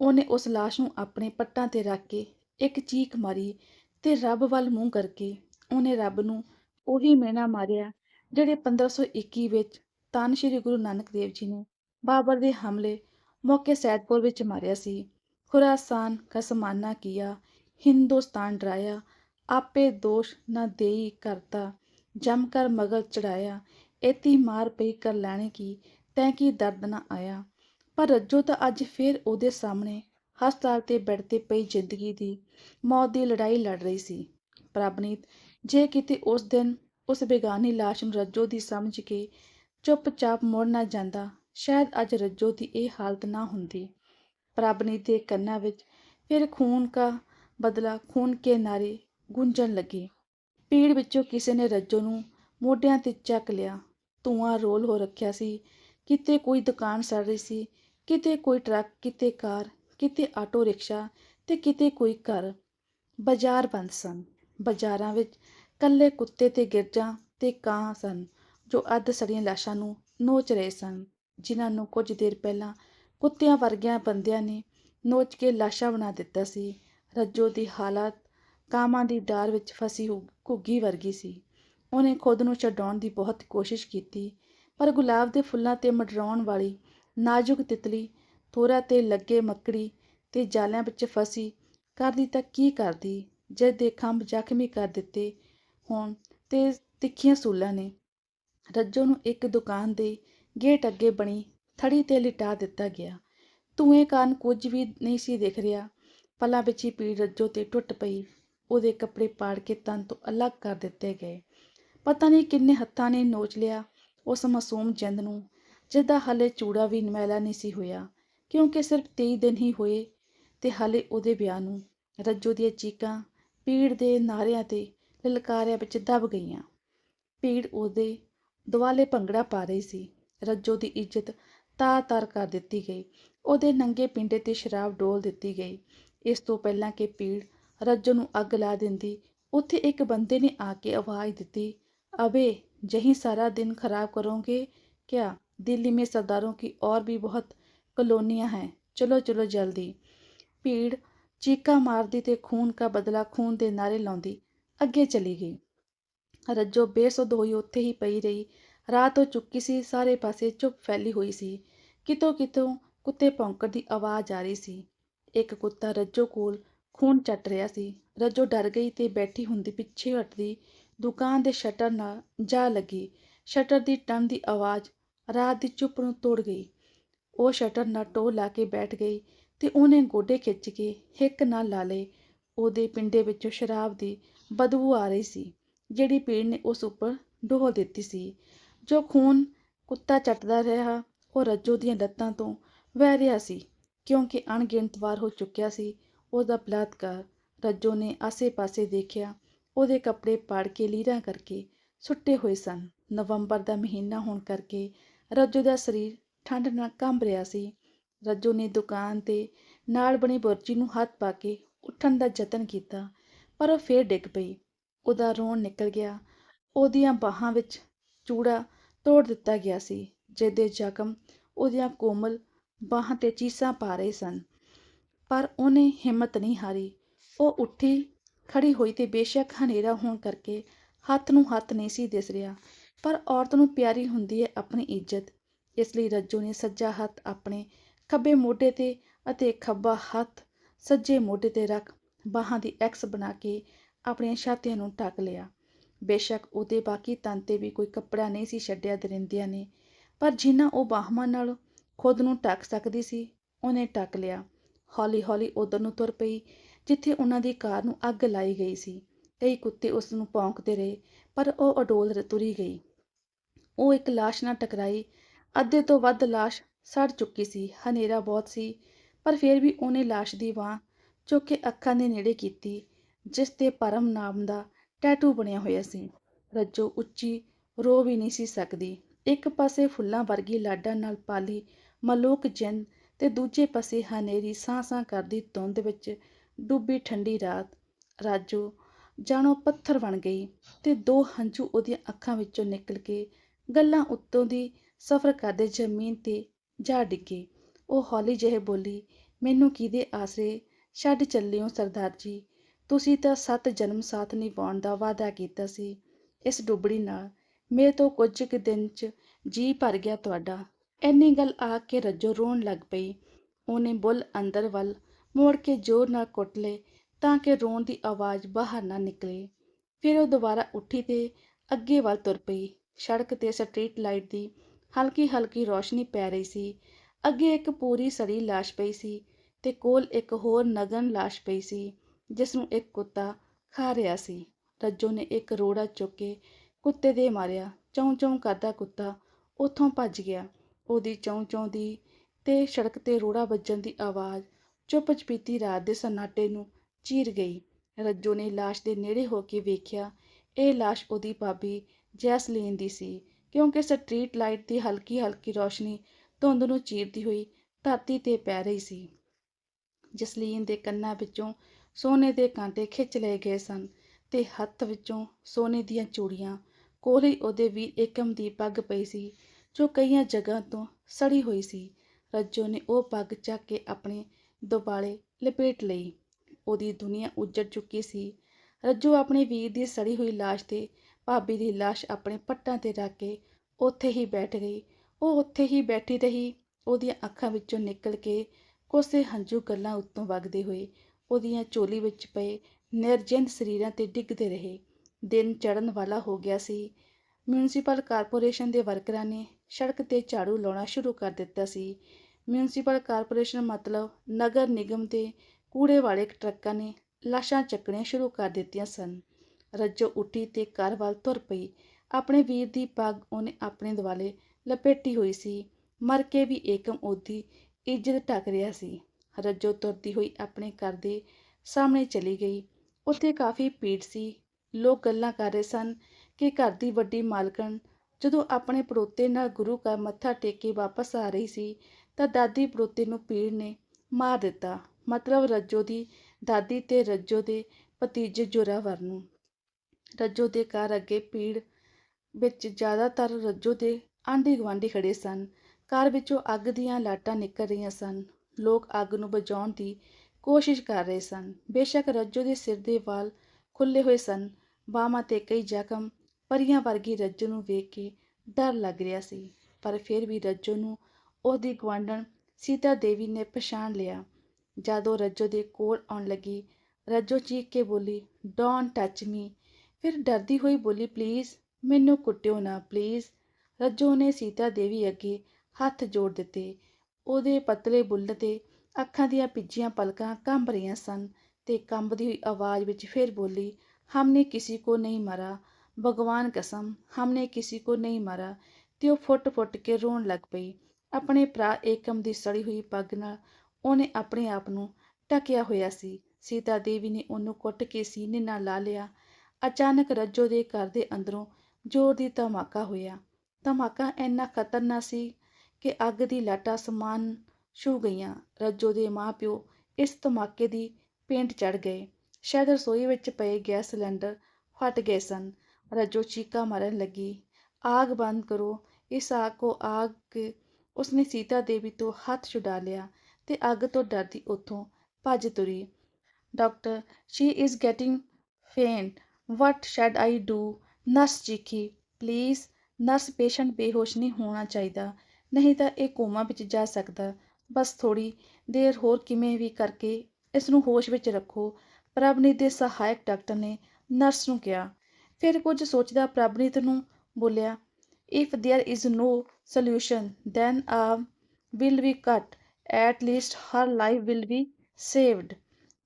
ਉਹਨੇ ਉਸ ਲਾਸ਼ ਨੂੰ ਆਪਣੇ ਪੱਟਾਂ ਤੇ ਰੱਖ ਕੇ ਇੱਕ ਚੀਕ ਮਾਰੀ ਤੇ ਰੱਬ ਵੱਲ ਮੂੰਹ ਕਰਕੇ ਉਹਨੇ ਰੱਬ ਨੂੰ ਉਹੀ ਮਿਹਣਾ ਮਾਰਿਆ, ਜਿਹੜੇ 1521 ਵਿੱਚ ਤਨ ਸ਼੍ਰੀ ਗੁਰੂ ਨਾਨਕ ਦੇਵ ਜੀ ਨੇ ਬਾਬਰ ਦੇ ਹਮਲੇ ਮੌਕੇ ਸੈਦਪੁਰ ਵਿੱਚ ਮਾਰਿਆ ਸੀ। ਖੁਰਾਸਾਨ ਕਸਮਾਨਾ ਸਮਾਨਾ ਕੀਆ, ਹਿੰਦੁਸਤਾਨ ਡਰਾਇਆ, ਆਪੇ ਦੋਸ਼ ਨਾ ਦੇਈ ਕਰਤਾ, ਜਮ ਕਰ ਮਗਰ ਚੜਾਇਆ ਇਤੀ ਮਾਰ ਪਈ ਕਰ ਲੈਣੇ ਕੀ, ਤੈਂ ਕੀ ਦਰਦ ਨਾ ਆਇਆ। ਪਰ ਰੱਜੋ ਤਾਂ ਅੱਜ ਫੇਰ ਉਹਦੇ ਸਾਹਮਣੇ ਹਸਪਤਾਲ ਤੇ ਬੈੱਡ ਤੇ ਪਈ ਜ਼ਿੰਦਗੀ ਦੀ ਮੌਤ ਦੀ ਲੜਾਈ ਲੜ ਰਹੀ ਸੀ। ਪ੍ਰਭਨੀਤ, ਜੇ ਕਿਤੇ ਉਸ ਦਿਨ ਉਸ ਬੇਗਾਨੀ ਲਾਸ਼ ਨੂੰ ਰੱਜੋ ਦੀ ਸਮਝ ਕੇ ਚੁੱਪਚਾਪ ਮੁੜ ਨਾ ਜਾਂਦਾ, ਸ਼ਾਇਦ ਅੱਜ ਰੱਜੋ ਦੀ ਇਹ ਹਾਲਤ ਨਾ ਹੁੰਦੀ। ਪ੍ਰਭਨੀਤ ਦੇ ਕੰਨਾਂ ਵਿੱਚ ਫਿਰ ਖੂਨ ਕਾ ਬਦਲਾ ਖੂਨ ਕੇ ਨਾਰੇ ਗੂੰਜਣ ਲੱਗੇ। ਪੀੜ ਵਿੱਚੋਂ ਕਿਸੇ ਨੇ ਰੱਜੋ ਨੂੰ ਮੋਢਿਆਂ ਤੇ ਚੱਕ ਲਿਆ। ਧੂਆਂ ਰੋਲ ਹੋ ਰੱਖਿਆ ਸੀ। ਕਿਤੇ ਕੋਈ ਦੁਕਾਨ ਸੜ ਰਹੀ ਸੀ। ਕਿਤੇ ਕੋਈ ਟਰੱਕ, ਕਿਤੇ ਕਾਰ, ਕਿਤੇ ਆਟੋ ਰਿਕਸ਼ਾ ਤੇ ਕਿਤੇ ਕੋਈ ਘਰ ਬਾਜ਼ਾਰ ਬੰਦ ਸਨ। ਬਾਜ਼ਾਰਾਂ ਵਿੱਚ ਕੱਲੇ ਕੁੱਤੇ ਤੇ ਗਿਰਜਾਂ ਤੇ ਕਾਂ ਸਨ ਜੋ ਅੱਧ ਸੜੀਆਂ ਲਾਸ਼ਾਂ ਨੂੰ ਨੋਚ ਰਹੇ ਸਨ, ਜਿਨ੍ਹਾਂ ਨੂੰ ਕੁਝ ਦੇਰ ਪਹਿਲਾਂ ਕੁੱਤਿਆਂ ਵਰਗਿਆਂ ਬੰਦਿਆਂ ਨੇ ਨੋਚ ਕੇ ਲਾਸ਼ਾਂ ਬਣਾ ਦਿੱਤਾ ਸੀ। ਰੱਜੋ ਦੀ ਹਾਲਤ ਕਾਮਾਂ ਦੀ ਡਾਰ ਵਿੱਚ ਫਸੀ ਘੁੱਗੀ ਵਰਗੀ ਸੀ। ਉਹਨੇ ਖੁਦ ਨੂੰ ਛਡਾਉਣ ਦੀ ਬਹੁਤ ਕੋਸ਼ਿਸ਼ ਕੀਤੀ, ਪਰ ਗੁਲਾਬ ਦੇ ਫੁੱਲਾਂ ਤੇ ਮਡਰਾਉਣ ਵਾਲੀ ਨਾਜ਼ੁਕ ਤਿਤਲੀ ਥੋੜਾ ਤੇ ਲੱਗੇ ਮੱਕੜੀ ਤੇ ਜਾਲਿਆਂ ਵਿੱਚ ਫਸੀ ਕਰਦੀ ਤਾਂ ਕੀ ਕਰਦੀ? ਜਦ ਦੇ ਖੰਭ ਜ਼ਖਮੀ ਕਰ ਦਿੱਤੇ, ਹੋਣ ਤੇ ਤਿੱਖੀਆਂ ਸੂਲਾਂ ਨੇ। ਰੱਜੋ ਨੂੰ ਇੱਕ ਦੁਕਾਨ ਦੇ ਗੇਟ ਅੱਗੇ ਬਣੀ, ਥੜੀ ਤੇ ਲਿਟਾ ਦਿੱਤਾ ਗਿਆ। ਧੂਏ ਕਾਰਨ ਕੁਝ ਵੀ ਨਹੀਂ ਸੀ ਦਿਖ ਰਿਹਾ। ਪਲਾਂ ਵਿੱਚ ਹੀ ਪੀੜ ਰੱਜੋ ਤੇ ਟੁੱਟ ਪਈ। ਉਹਦੇ ਕੱਪੜੇ ਪਾੜ ਕੇ ਤਨ ਤੋਂ ਅਲੱਗ ਕਰ ਦਿੱਤੇ ਗਏ। ਪਤਾ ਨਹੀਂ ਕਿੰਨੇ ਹੱਥਾਂ ਨੇ ਨੋਚ ਲਿਆ। ਉਸ ਮਾਸੂਮ ਜਿੰਦ ਨੂੰ ਜਿਸਦਾ ਹਾਲੇ ਚੂੜਾ ਵੀ ਮੈਲਾ ਨਹੀਂ ਸੀ ਹੋਇਆ, ਕਿਉਂਕਿ ਸਿਰਫ 23 ਦਿਨ ਹੀ ਹੋਏ ਤੇ ਹਾਲੇ ਉਹਦੇ ਵਿਆਹ ਨੂੰ ਰੱਜੋ ਦੀਆਂ ਚੀਕਾਂ ਪੀੜ ਦੇ ਨਾਰਿਆਂ ਤੇ ਲਲਕਾਰਿਆਂ ਵਿੱਚ ਦਬ ਗਈਆਂ। ਪੀੜ ਉਹਦੇ ਦੁਆਲੇ ਭੰਗੜਾ ਪਾ ਰਹੀ ਸੀ। ਰੱਜੋ ਦੀ ਇੱਜ਼ਤ ਤਾਰ-ਤਾਰ ਕਰ ਦਿੱਤੀ ਗਈ। ਉਹਦੇ ਨੰਗੇ ਪਿੰਡੇ ਤੇ ਸ਼ਰਾਬ ਡੋਲ ਦਿੱਤੀ ਗਈ। ਇਸ ਤੋਂ ਪਹਿਲਾਂ ਕਿ ਪੀੜ ਰੱਜੋ ਨੂੰ ਅੱਗ ਲਾ ਦਿੰਦੀ, ਉੱਥੇ ਇੱਕ ਬੰਦੇ ਨੇ ਆ ਕੇ ਆਵਾਜ਼ ਦਿੱਤੀ, ਅਬੇ, ਜਹੀਂ ਸਾਰਾ ਦਿਨ ਖਰਾਬ ਕਰੋਗੇ ਕਿਆ? दिल्ली में सरदारों की और भी बहुत कॉलोनियां हैं ਚਲੋ ਚਲੋ ਜਲਦੀ ਭੀੜ ਚੀਕਾਂ ਮਾਰਦੀ ਤੇ ਖੂਨ ਕਾ ਬਦਲਾ ਖੂਨ ਦੇ ਨਾਰੇ ਲਾਉਂਦੀ ਅੱਗੇ ਚਲੀ ਗਈ ਰੱਜੋ ਬੇਸੁੱਧ ਹੋਈ ਉੱਥੇ ਹੀ ਪਈ ਰਹੀ ਰਾਤ ਹੋ ਚੁੱਕੀ ਸੀ ਸਾਰੇ ਪਾਸੇ ਚੁੱਪ ਫੈਲੀ ਹੋਈ ਸੀ ਕਿਤੋਂ ਕਿਤੋਂ ਕੁੱਤੇ ਭੌਂਕਣ ਦੀ ਆਵਾਜ਼ ਆ ਰਹੀ ਸੀ ਇੱਕ ਕੁੱਤਾ ਰੱਜੋ ਕੋਲ ਖੂਨ ਚੱਟ ਰਿਹਾ ਸੀ ਰੱਜੋ ਡਰ ਗਈ ਤੇ ਬੈਠੀ ਹੁੰਦੀ ਪਿੱਛੇ ਹਟਦੀ ਦੁਕਾਨ ਦੇ ਸ਼ਟਰ ਨਾਲ ਜਾ ਲੱਗੀ ਸ਼ਟਰ ਦੀ ਟਨ ਦੀ ਆਵਾਜ਼ ਰਾਤ ਦੀ ਚੁੱਪ ਨੂੰ ਤੋੜ ਗਈ। ਉਹ ਸ਼ਟਰ ਨਾਲ ਟੋ ਲਾ ਕੇ ਬੈਠ ਗਈ ਤੇ ਉਹਨੇ ਗੋਡੇ ਖਿੱਚ ਕੇ ਹਿੱਕ ਨਾਲ ਲਾ ਲਏ। ਉਹਦੇ ਪਿੰਡੇ ਵਿੱਚੋਂ ਸ਼ਰਾਬ ਦੀ ਬਦਬੂ ਆ ਰਹੀ ਸੀ, ਜਿਹੜੀ ਪੀੜ ਨੇ ਉਸ ਉੱਪਰ ਡੋਲ ਦਿੱਤੀ ਸੀ। ਜੋ ਖੂਨ ਕੁੱਤਾ ਚੱਟਦਾ ਰਿਹਾ, ਉਹ ਰੱਜੋ ਦੀਆਂ ਲੱਤਾਂ ਤੋਂ ਵਹਿ ਰਿਹਾ ਸੀ, ਕਿਉਂਕਿ ਅਣਗਿਣਤ ਵਾਰ ਹੋ ਚੁੱਕਿਆ ਸੀ। ਉਹਦਾ ਬਲਾਤਕਾਰ ਰੱਜੋ ਨੇ ਆਸੇ-ਪਾਸੇ ਦੇਖਿਆ। ਉਹਦੇ ਕੱਪੜੇ ਪਾੜ ਕੇ ਲੀਰਾਂ ਕਰਕੇ ਸੁੱਟੇ ਹੋਏ ਸਨ। ਨਵੰਬਰ ਦਾ ਮਹੀਨਾ ਹੋਣ ਕਰਕੇ ਰੱਜੂ ਦਾ ਸਰੀਰ ਠੰਡ ਨਾਲ ਕੰਬ ਰਿਹਾ ਸੀ। ਰੱਜੋ ਨੇ ਦੁਕਾਨ ਤੇ ਨਾਲ ਬਣੀ ਬੁਰਜੀ ਨੂੰ ਹੱਥ ਪਾ ਕੇ ਉੱਠਣ ਦਾ ਯਤਨ ਕੀਤਾ, ਪਰ ਉਹ ਫੇਰ ਡਿੱਗ ਪਈ। ਉਹਦਾ ਰੋਣ ਨਿਕਲ ਗਿਆ। ਉਹਦੀਆਂ ਬਾਹਾਂ ਵਿੱਚ ਚੂੜਾ ਤੋੜ ਦਿੱਤਾ ਗਿਆ ਸੀ, ਜਿਹਦੇ ਜ਼ਖਮ ਉਹਦੀਆਂ ਕੋਮਲ ਬਾਹਾਂ ਤੇ ਚੀਸਾਂ ਪਾ ਰਹੇ ਸਨ। ਪਰ ਉਹਨੇ ਹਿੰਮਤ ਨਹੀਂ ਹਾਰੀ। ਉਹ ਉੱਠੀ ਖੜੀ ਹੋਈ ਤੇ ਬੇਸ਼ੱਕ ਹਨੇਰਾ ਹੋਣ ਕਰਕੇ ਹੱਥ ਨੂੰ ਹੱਥ ਨਹੀਂ ਸੀ ਦਿਸ ਰਿਹਾ। ਪਰ ਔਰਤ ਨੂੰ ਪਿਆਰੀ ਹੁੰਦੀ ਹੈ ਆਪਣੀ ਇੱਜ਼ਤ। ਇਸ ਲਈ ਰੱਜੂ ਨੇ ਸੱਜਾ ਹੱਥ ਆਪਣੇ ਖੱਬੇ ਮੋਢੇ ਤੇ ਅਤੇ ਖੱਬਾ ਹੱਥ ਸੱਜੇ ਮੋਢੇ ਤੇ ਰੱਖ ਬਾਹਾਂ ਦੀ ਐਕਸ ਬਣਾ ਕੇ ਆਪਣੀਆਂ ਛਾਤੀਆਂ ਨੂੰ ਢੱਕ ਲਿਆ। ਬੇਸ਼ੱਕ ਉਹਦੇ ਬਾਕੀ ਤਨ ਤੇ ਵੀ ਕੋਈ ਕੱਪੜਾ ਨਹੀਂ ਸੀ ਛੱਡਿਆ ਦਰਿੰਦਿਆਂ ਨੇ, ਪਰ ਜਿੰਨਾ ਉਹ ਬਾਹਾਂ ਨਾਲ ਖੁਦ ਨੂੰ ਢੱਕ ਸਕਦੀ ਸੀ, ਉਹਨੇ ਢੱਕ ਲਿਆ। ਹੌਲੀ ਹੌਲੀ ਉਧਰ ਨੂੰ ਤੁਰ ਪਈ, ਜਿੱਥੇ ਉਹਨਾਂ ਦੀ ਕਾਰ ਨੂੰ ਅੱਗ ਲਾਈ ਗਈ ਸੀ। ਕਈ ਕੁੱਤੇ ਉਸ ਨੂੰ ਭੌਂਕਦੇ ਰਹੇ, ਪਰ ਉਹ ਅਡੋਲ ਤੁਰੀ ਗਈ। ਉਹ ਇੱਕ ਲਾਸ਼ ਨਾਲ ਟਕਰਾਈ। ਅੱਧੇ ਤੋਂ ਵੱਧ ਲਾਸ਼ ਸੜ ਚੁੱਕੀ ਸੀ, ਹਨੇਰਾ ਬਹੁਤ ਸੀ, ਪਰ ਫਿਰ ਵੀ ਉਹਨੇ ਲਾਸ਼ ਦੀ ਬਾਂਹ ਚੁੱਕ ਕੇ ਅੱਖਾਂ ਦੇ ਨੇੜੇ ਕੀਤੀ, ਜਿਸ ਤੇ ਪਰਮ ਨਾਮ ਦਾ ਟੈਟੂ ਬਣਿਆ ਹੋਇਆ ਸੀ। ਰੱਜੋ ਉੱਚੀ ਰੋ ਵੀ ਨਹੀਂ ਸੀ ਸਕਦੀ। ਇੱਕ ਪਾਸੇ ਫੁੱਲਾਂ ਵਰਗੀ ਲਾਡਾਂ ਨਾਲ ਪਾਲੀ ਮਲੂਕ ਜਿੰਦ ਤੇ ਦੂਜੇ ਪਾਸੇ ਹਨੇਰੀ ਸਾਹ ਸਾਹ ਕਰਦੀ ਧੁੰਦ ਵਿੱਚ ਡੁੱਬੀ ਠੰਡੀ ਰਾਤ। ਰਾਜੂ, ਜਾਣੋ ਪੱਥਰ ਬਣ ਗਈ ਤੇ ਦੋ ਹੰਝੂ ਉਹਦੀਆਂ ਅੱਖਾਂ ਵਿੱਚੋਂ ਨਿਕਲ ਕੇ ਗੱਲਾਂ ਉੱਤੋਂ ਦੀ ਸਫ਼ਰ ਕਰਦੇ ਜ਼ਮੀਨ ਤੇ ਜਾ ਡਿੱਗੇ। ਉਹ ਹੌਲੀ ਜਿਹੇ ਬੋਲੀ, ਮੈਨੂੰ ਕਿਹਦੇ ਆਸਰੇ ਛੱਡ ਚੱਲਿਓ ਸਰਦਾਰ ਜੀ? ਤੁਸੀਂ ਤਾਂ ਸੱਤ ਜਨਮ ਸਾਥ ਨਿਭਾਉਣ ਦਾ ਵਾਅਦਾ ਕੀਤਾ ਸੀ। ਇਸ ਡੁੱਬੜੀ ਨਾਲ ਮੇਰੇ ਤੋਂ ਕੁਝ ਕੁ ਦਿਨ 'ਚ ਜੀ ਭਰ ਗਿਆ ਤੁਹਾਡਾ। ਐਨੀ ਗੱਲ ਆ ਕੇ ਰੱਜੋ ਰੋਣ ਲੱਗ ਪਈ। ਉਹਨੇ ਬੁੱਲ ਅੰਦਰ ਵੱਲ ਮੋੜ ਕੇ ਜ਼ੋਰ ਨਾਲ ਕੁੱਟ ਲਏ ਤਾਂ ਕਿ ਰੋਣ ਦੀ ਆਵਾਜ਼ ਬਾਹਰ ਨਾ ਨਿਕਲੇ। ਫਿਰ ਉਹ ਦੁਬਾਰਾ ਉੱਠੀ ਤੇ ਅੱਗੇ ਵੱਲ ਤੁਰ ਪਈ। ਸੜਕ ਤੇ ਸਟਰੀਟ ਲਾਈਟ ਦੀ ਹਲਕੀ ਹਲਕੀ ਰੋਸ਼ਨੀ ਪੈ ਰਹੀ ਸੀ। ਅੱਗੇ ਇੱਕ ਪੂਰੀ ਸੜੀ ਲਾਸ਼ ਪਈ ਸੀ ਤੇ ਕੋਲ ਇੱਕ ਹੋਰ ਨਗਨ ਲਾਸ਼ ਪਈ ਸੀ ਜਿਸ ਨੂੰ ਇੱਕ ਕੁੱਤਾ ਖਾ ਰਿਹਾ ਸੀ। ਰੱਜੋ ਨੇ ਇੱਕ ਰੋੜਾ ਚੁੱਕ ਕੇ ਕੁੱਤੇ ਦੇ ਮਾਰਿਆ। ਚੌਂ ਚੌਂ ਕਰਦਾ ਕੁੱਤਾ ਉੱਥੋਂ ਭੱਜ ਗਿਆ। ਉਹਦੀ ਚੌਂ ਚੌਂ ਦੀ ਤੇ ਸੜਕ ਤੇ ਰੋੜਾ ਵੱਜਣ ਦੀ ਆਵਾਜ਼ ਚੁੱਪ ਚਪੀਤੀ ਰਾਤ ਦੇ ਸਨਾਟੇ ਨੂੰ ਚੀਰ ਗਈ। ਰੱਜੋ ਨੇ ਲਾਸ਼ ਦੇ ਨੇੜੇ ਹੋ ਕੇ ਵੇਖਿਆ। ਇਹ ਲਾਸ਼ ਉਹਦੀ ਭਾਬੀ ਜੈਸਲੀਨ ਦੀ ਸੀ ਕਿਉਂਕਿ ਸਟਰੀਟ ਲਾਈਟ ਦੀ ਹਲਕੀ ਹਲਕੀ ਰੋਸ਼ਨੀ ਧੁੰਦ ਨੂੰ ਚੀਰਦੀ ਹੋਈ ਧਰਤੀ ਤੇ ਪੈ ਰਹੀ ਸੀ। ਜਸਲੀਨ ਦੇ ਕੰਨਾਂ ਵਿੱਚੋਂ ਸੋਨੇ ਦੇ ਕਾਂਟੇ ਖਿੱਚ ਲਏ ਗਏ ਸਨ ਤੇ ਹੱਥ ਵਿੱਚੋਂ ਸੋਨੇ ਦੀਆਂ ਚੂੜੀਆਂ, ਕੋਲ ਹੀ ਉਹਦੇ ਵੀ ਏਕਮ ਦੀ ਪੱਗ ਪਈ ਸੀ, ਜੋ ਕਈਆਂ ਜਗ੍ਹਾ ਤੋਂ ਸੜੀ ਹੋਈ ਸੀ। ਰੱਜੋ ਨੇ ਉਹ ਪੱਗ ਚੱਕ ਕੇ ਆਪਣੇ ਦੁਬਾਲੇ ਲਪੇਟ ਲਈ। ਉਹਦੀ ਦੁਨੀਆ ਉੱਜੜ ਚੁੱਕੀ ਸੀ। ਰੱਜੋ ਆਪਣੇ ਵੀਰ ਦੀ ਸੜੀ ਹੋਈ ਲਾਸ਼ ਤੇ ਭਾਬੀ ਦੀ ਲਾਸ਼ ਆਪਣੇ ਪੱਟਾਂ ਤੇ ਰੱਖ ਕੇ ਉੱਥੇ ਹੀ ਬੈਠ ਗਈ। ਉਹ ਉੱਥੇ ਹੀ ਬੈਠੀ ਰਹੀ। ਉਹਦੀਆਂ ਅੱਖਾਂ ਵਿੱਚੋਂ ਨਿਕਲ ਕੇ ਕੋਸੇ ਹੰਝੂ ਗੱਲਾਂ ਉੱਤੋਂ ਵਗਦੇ ਹੋਏ ਉਹਦੀਆਂ ਚੋਲੀ ਵਿੱਚ ਪਏ ਨਿਰਜਿੰਦ ਸਰੀਰਾਂ ਤੇ ਡਿੱਗਦੇ ਰਹੇ। ਦਿਨ ਚੜਨ ਵਾਲਾ ਹੋ ਗਿਆ ਸੀ। ਮਿਊਨਿਸਪਲ ਕਾਰਪੋਰੇਸ਼ਨ ਦੇ ਵਰਕਰਾਂ ਨੇ ਸੜਕ ਤੇ ਝਾੜੂ ਲਾਉਣਾ ਸ਼ੁਰੂ ਕਰ ਦਿੱਤਾ ਸੀ। ਮਿਊਨਿਸਪਲ ਕਾਰਪੋਰੇਸ਼ਨ ਮਤਲਬ ਨਗਰ ਨਿਗਮ ਤੇ ਕੂੜੇ ਵਾਲੇ ਟਰੱਕਾਂ ਨੇ ਲਾਸ਼ਾਂ ਚੱਕਣੀਆਂ ਸ਼ੁਰੂ ਕਰ ਦਿੱਤੀਆਂ ਸਨ। ਰੱਜੋ ਉੱਠੀ ਤੇ ਘਰ ਵੱਲ ਤੁਰ ਪਈ। ਆਪਣੇ ਵੀਰ ਦੀ ਪੱਗ ਉਹਨੇ ਆਪਣੇ ਦੁਆਲੇ ਲਪੇਟੀ ਹੋਈ ਸੀ। ਮਰ ਕੇ ਵੀ ਏਕਮ ਉਹਦੀ ਇੱਜ਼ਤ ਢੱਕ ਰਿਹਾ ਸੀ। ਰੱਜੋ ਤੁਰਦੀ ਹੋਈ ਆਪਣੇ ਘਰ ਦੇ ਸਾਹਮਣੇ ਚਲੀ ਗਈ। ਉੱਥੇ ਕਾਫੀ ਭੀੜ ਸੀ। ਲੋਕ ਗੱਲਾਂ ਕਰ ਰਹੇ ਸਨ ਕਿ ਘਰ ਦੀ ਵੱਡੀ ਮਾਲਕਣ ਜਦੋਂ ਆਪਣੇ ਪੜੋਤੇ ਨਾਲ ਗੁਰੂ ਘਰ ਮੱਥਾ ਟੇਕ ਕੇ ਵਾਪਸ ਆ ਰਹੀ ਸੀ ਤਾਂ ਦਾਦੀ ਪੜੋਤੇ ਨੂੰ ਪੀੜ ਨੇ ਮਾਰ ਦਿੱਤਾ। ਮਤਲਬ ਰੱਜੋ ਦੀ ਦਾਦੀ ਤੇ ਰੱਜੋ ਦੇ ਭਤੀਜੇ ਜੋਰਾਵਰ ਨੂੰ। ਰੱਜੋ ਦੇ ਘਰ ਅੱਗੇ ਭੀੜ ਵਿੱਚ ਜ਼ਿਆਦਾਤਰ ਰੱਜੋ ਦੇ ਆਂਢੀ ਗੁਆਂਢੀ ਖੜੇ ਸਨ। ਘਰ ਵਿੱਚੋਂ ਅੱਗ ਦੀਆਂ ਲਾਟਾਂ ਨਿਕਲ ਰਹੀਆਂ ਸਨ। ਲੋਕ ਅੱਗ ਨੂੰ ਬੁਝਾਉਣ ਦੀ ਕੋਸ਼ਿਸ਼ ਕਰ ਰਹੇ ਸਨ। ਬੇਸ਼ੱਕ ਰੱਜੋ ਦੇ ਸਿਰ ਦੇ ਵਾਲ ਖੁੱਲੇ ਹੋਏ ਸਨ। ਬਾਹਾਂ ਤੇ ਕਈ ਜ਼ਖਮ ਪਰੀਆਂ ਵਰਗੀ ਰੱਜੋ ਨੂੰ ਵੇਖ ਕੇ ਡਰ ਲੱਗ ਰਿਹਾ ਸੀ। ਪਰ ਫਿਰ ਵੀ ਰੱਜੋ ਨੂੰ ਉਹਦੀ ਗੁਆਂਢਣ ਸੀਤਾ ਦੇਵੀ ਨੇ ਪਛਾਣ ਲਿਆ। ਜਦੋਂ ਰੱਜੋ ਦੇ ਕੋਲ ਆਉਣ ਲੱਗੀ, ਰੱਜੋ ਚੀਕ ਕੇ ਬੋਲੀ ਡੋਂਟ ਟੱਚ ਮੀ ਫਿਰ ਡਰਦੀ ਹੋਈ ਬੋਲੀ ਪਲੀਜ਼ ਮੈਨੂੰ ਕੁੱਟਿਓ ਨਾ ਪਲੀਜ਼ ਰੱਜੋ ਨੇ ਸੀਤਾ ਦੇਵੀ ਅੱਗੇ ਹੱਥ ਜੋੜ ਦਿੱਤੇ। ਉਹਦੇ ਪਤਲੇ ਬੁੱਲ ਤੇ ਅੱਖਾਂ ਦੀਆਂ ਪਿੱਜੀਆਂ ਪਲਕਾਂ ਕੰਬ ਰਹੀਆਂ ਸਨ ਤੇ ਕੰਬਦੀ ਹੋਈ ਆਵਾਜ਼ ਵਿੱਚ ਫਿਰ ਬੋਲੀ, ਹਮਨੇ ਕਿਸੇ ਕੋ ਨਹੀਂ ਮਾਰਾ, ਭਗਵਾਨ ਕਸਮ, ਹਮਨੇ ਕਿਸੇ ਕੋ ਨਹੀਂ ਮਾਰਾ। ਤੇ ਉਹ ਫੁੱਟ-ਫੁੱਟ ਕੇ ਰੋਣ ਲੱਗ ਪਈ। ਆਪਣੇ ਭਰਾ ਏਕਮ ਦੀ ਸੜੀ ਹੋਈ ਪੱਗ ਨਾਲ ਉਹਨੇ ਆਪਣੇ ਆਪ ਨੂੰ ਟਕਿਆ ਹੋਇਆ ਸੀ। ਸੀਤਾ ਦੇਵੀ ਨੇ ਉਹਨੂੰ ਕੁੱਟ ਕੇ ਸੀਨੇ ਨਾਲ ਲਾ ਲਿਆ। ਅਚਾਨਕ ਰੱਜੋ ਦੇ ਘਰ ਦੇ ਅੰਦਰੋਂ ਜ਼ੋਰ ਦੀ ਧਮਾਕਾ ਹੋਇਆ। ਧਮਾਕਾ ਇੰਨਾ ਖਤਰਨਾਕ ਸੀ ਕਿ ਅੱਗ ਦੀ ਲਾਟਾਂ ਸਮਾਨ ਛੂ ਗਈਆਂ। ਰੱਜੋ ਦੇ ਮਾਪਿਓ ਇਸ ਧਮਾਕੇ ਦੀ ਪੇਂਟ ਚੜ ਗਏ। ਸ਼ਾਇਦ ਰਸੋਈ ਵਿੱਚ ਪਏ ਗੈਸ ਸਿਲੰਡਰ ਫਟ ਗਏ ਸਨ। ਰੱਜੋ ਚੀਕਾ ਮਾਰਨ ਲੱਗੀ। ਆਗ ਬੰਦ ਕਰੋ। ਇਸ ਆਗ ਕੋ ਆਗ। ਉਸਨੇ ਸੀਤਾ ਦੇਵੀ ਤੋਂ ਹੱਥ ਛੁਡਾ ਲਿਆ ਤੇ ਅੱਗ ਤੋਂ ਡਰਦੀ ਉੱਥੋਂ ਭੱਜ ਤੁਰੀ। Doctor she is getting faint what shall I do nurse ਚੀਖੀ please nurse patient ਬੇਹੋਸ਼ ਨਹੀਂ ਹੋਣਾ ਚਾਹੀਦਾ ਨਹੀਂ ਤਾਂ ਇਹ ਕੋਮਾ ਵਿੱਚ ਜਾ ਸਕਦਾ ਬਸ ਥੋੜੀ ਦੇਰ ਹੋਰ ਕਿਵੇਂ ਵੀ ਕਰਕੇ ਇਸ ਨੂੰ ਹੋਸ਼ ਵਿੱਚ ਰੱਖੋ ਪ੍ਰਭਨੀਤ ਦੇ ਸਹਾਇਕ ਡਾਕਟਰ ਨੇ ਨਰਸ ਨੂੰ ਕਿਹਾ ਫਿਰ ਕੁਝ ਸੋਚਦਾ ਪ੍ਰਭਨੀਤ ਨੂੰ ਬੋਲਿਆ if there is no solution then ਆ will we cut at least her life will be saved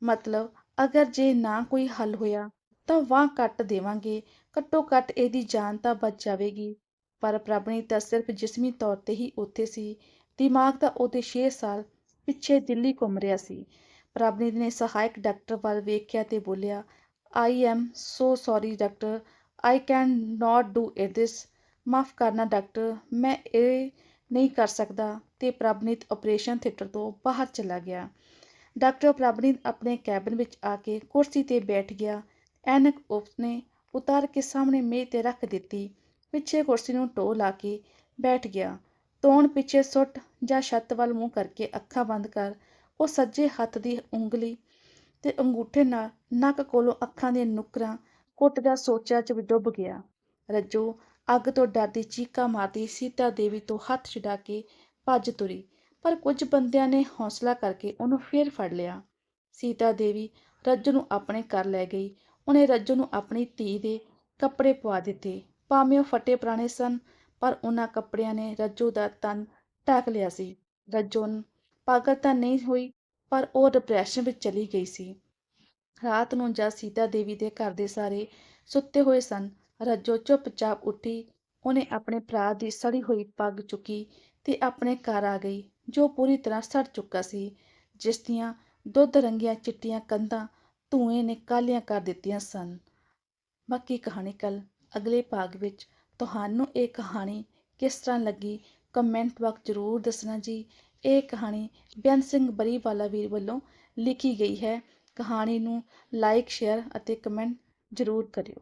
ਮਤਲਬ ਅਗਰ ਜੇ ਨਾ ਕੋਈ ਹੱਲ ਹੋਇਆ ਤਾਂ ਵਾਹ ਕੱਟ ਦੇਵਾਂਗੇ। ਘੱਟੋ ਘੱਟ ਇਹਦੀ ਜਾਨ ਤਾਂ ਬਚ ਜਾਵੇਗੀ। ਪਰ ਪ੍ਰਭਨੀਤ ਤਾਂ ਸਿਰਫ ਜਿਸਮੀ ਤੌਰ ਤੇ ਹੀ ਉੱਥੇ ਸੀ। ਦਿਮਾਗ ਤਾਂ ਉਹਦੇ 6 ਸਾਲ ਪਿੱਛੇ ਦਿੱਲੀ ਘੁੰਮ ਰਿਹਾ ਸੀ। ਪ੍ਰਭਨੀਤ ਨੇ ਸਹਾਇਕ ਡਾਕਟਰ ਵੱਲ ਵੇਖਿਆ ਤੇ ਬੋਲਿਆ I am so sorry doctor I can not do it this ਮਾਫ ਕਰਨਾ ਡਾਕਟਰ ਮੈਂ ਇਹ ਨਹੀਂ ਕਰ ਸਕਦਾ। ਤੇ ਪ੍ਰਭਨੀਤ ਆਪਰੇਸ਼ਨ ਥੀਏਟਰ ਤੋਂ ਬਾਹਰ ਚਲਾ ਗਿਆ। ਡਾਕਟਰ ਪ੍ਰਭਨੀਤ ਆਪਣੇ ਕੈਬਨ ਵਿੱਚ ਆ ਕੇ ਕੁਰਸੀ ਤੇ ਬੈਠ ਗਿਆ। ਐਨਕ ਉਸਨੇ ਉਤਾਰ ਕੇ ਸਾਹਮਣੇ ਮੇਜ਼ ਤੇ ਰੱਖ ਦਿੱਤੀ। ਪਿੱਛੇ ਕੁਰਸੀ ਨੂੰ ਢੋ ਲਾ ਕੇ ਬੈਠ ਗਿਆ। ਤੌਣ ਪਿੱਛੇ ਸੁੱਟ ਜਾਂ ਛੱਤ ਵੱਲ ਮੂੰਹ ਕਰਕੇ ਅੱਖਾਂ ਬੰਦ ਕਰ। ਉਹ ਸੱਜੇ ਹੱਥ ਦੀ ਉਂਗਲੀ ਤੇ ਅੰਗੂਠੇ ਨਾਲ ਨੱਕ ਕੋਲੋਂ ਅੱਖਾਂ ਦੇ ਨੁਕਰਾਂ ਘੁੱਟਦਾ ਸੋਚਾਂ 'ਚ ਡੁੱਬ ਗਿਆ। ਰੱਜੋ, ਅੱਗ ਤੋਂ ਡਰਦੀ ਚੀਕਾਂ ਮਾਰਦੀ ਸੀਤਾ ਦੇਵੀ ਤੋਂ ਹੱਥ ਛਡਾ ਕੇ ਭੱਜ ਤੁਰੀ। ਪਰ ਕੁਝ ਬੰਦਿਆਂ ਨੇ ਹੌਸਲਾ ਕਰਕੇ ਉਹਨੂੰ ਫੇਰ ਫੜ ਲਿਆ। ਸੀਤਾ ਦੇਵੀ ਰੱਜ ਨੂੰ ਆਪਣੇ ਘਰ ਲੈ ਗਈ। ਉਹਨੇ ਰੱਜੋ ਨੂੰ ਆਪਣੀ ਧੀ ਦੇ ਕੱਪੜੇ ਪਵਾ ਦਿੱਤੇ। ਭਾਵੇਂ ਉਹ ਫਟੇ ਪੁਰਾਣੇ ਸਨ, ਪਰ ਉਹਨਾਂ ਕੱਪੜਿਆਂ ਨੇ ਰੱਜੋ ਦਾ ਤਨ ਢੱਕ ਲਿਆ ਸੀ। ਰੱਜੋ ਪਾਗਲ ਤਾਂ ਨਹੀਂ ਹੋਈ, ਪਰ ਉਹ ਡਿਪਰੈਸ਼ਨ ਵਿੱਚ ਚਲੀ ਗਈ ਸੀ। ਰਾਤ ਨੂੰ ਜਦ ਸੀਤਾ ਦੇਵੀ ਦੇ ਘਰ ਦੇ ਸਾਰੇ ਸੁੱਤੇ ਹੋਏ ਸਨ, ਰੱਜੋ ਚੁੱਪਚਾਪ ਉੱਠੀ। ਉਹਨੇ ਆਪਣੇ ਭਰਾ ਦੀ ਸੜੀ ਹੋਈ ਪੱਗ ਚੁੱਕੀ ਤੇ ਆਪਣੇ ਘਰ ਆ ਗਈ, ਜੋ ਪੂਰੀ ਤਰ੍ਹਾਂ ਸੜ ਚੁੱਕਾ ਸੀ, ਜਿਸ ਦੀਆਂ ਦੁੱਧ ਰੰਗੀਆਂ ਚਿੱਟੀਆਂ ਕੰਧਾਂ ਧੂਏ ਨੇ ਕਾਲੀਆਂ ਕਰ ਦਿੱਤੀਆਂ ਸਨ। ਬਾਕੀ ਕਹਾਣੀ ਕੱਲ ਅਗਲੇ ਭਾਗ ਵਿੱਚ ਤੁਹਾਨੂੰ ਇਹ ਕਹਾਣੀ ਕਿਸ ਤਰ੍ਹਾਂ ਲੱਗੀ ਕਮੈਂਟ ਬਾਕਸ ਜ਼ਰੂਰ ਦੱਸਣਾ ਜੀ। ਇਹ ਕਹਾਣੀ ਬੇਅੰਤ ਸਿੰਘ ਬਰੀਵਾਲਾ ਵੀਰ ਵੱਲੋਂ ਲਿਖੀ ਗਈ ਹੈ। ਕਹਾਣੀ ਨੂੰ ਲਾਈਕ ਸ਼ੇਅਰ ਅਤੇ ਕਮੈਂਟ ਜ਼ਰੂਰ ਕਰਿਓ।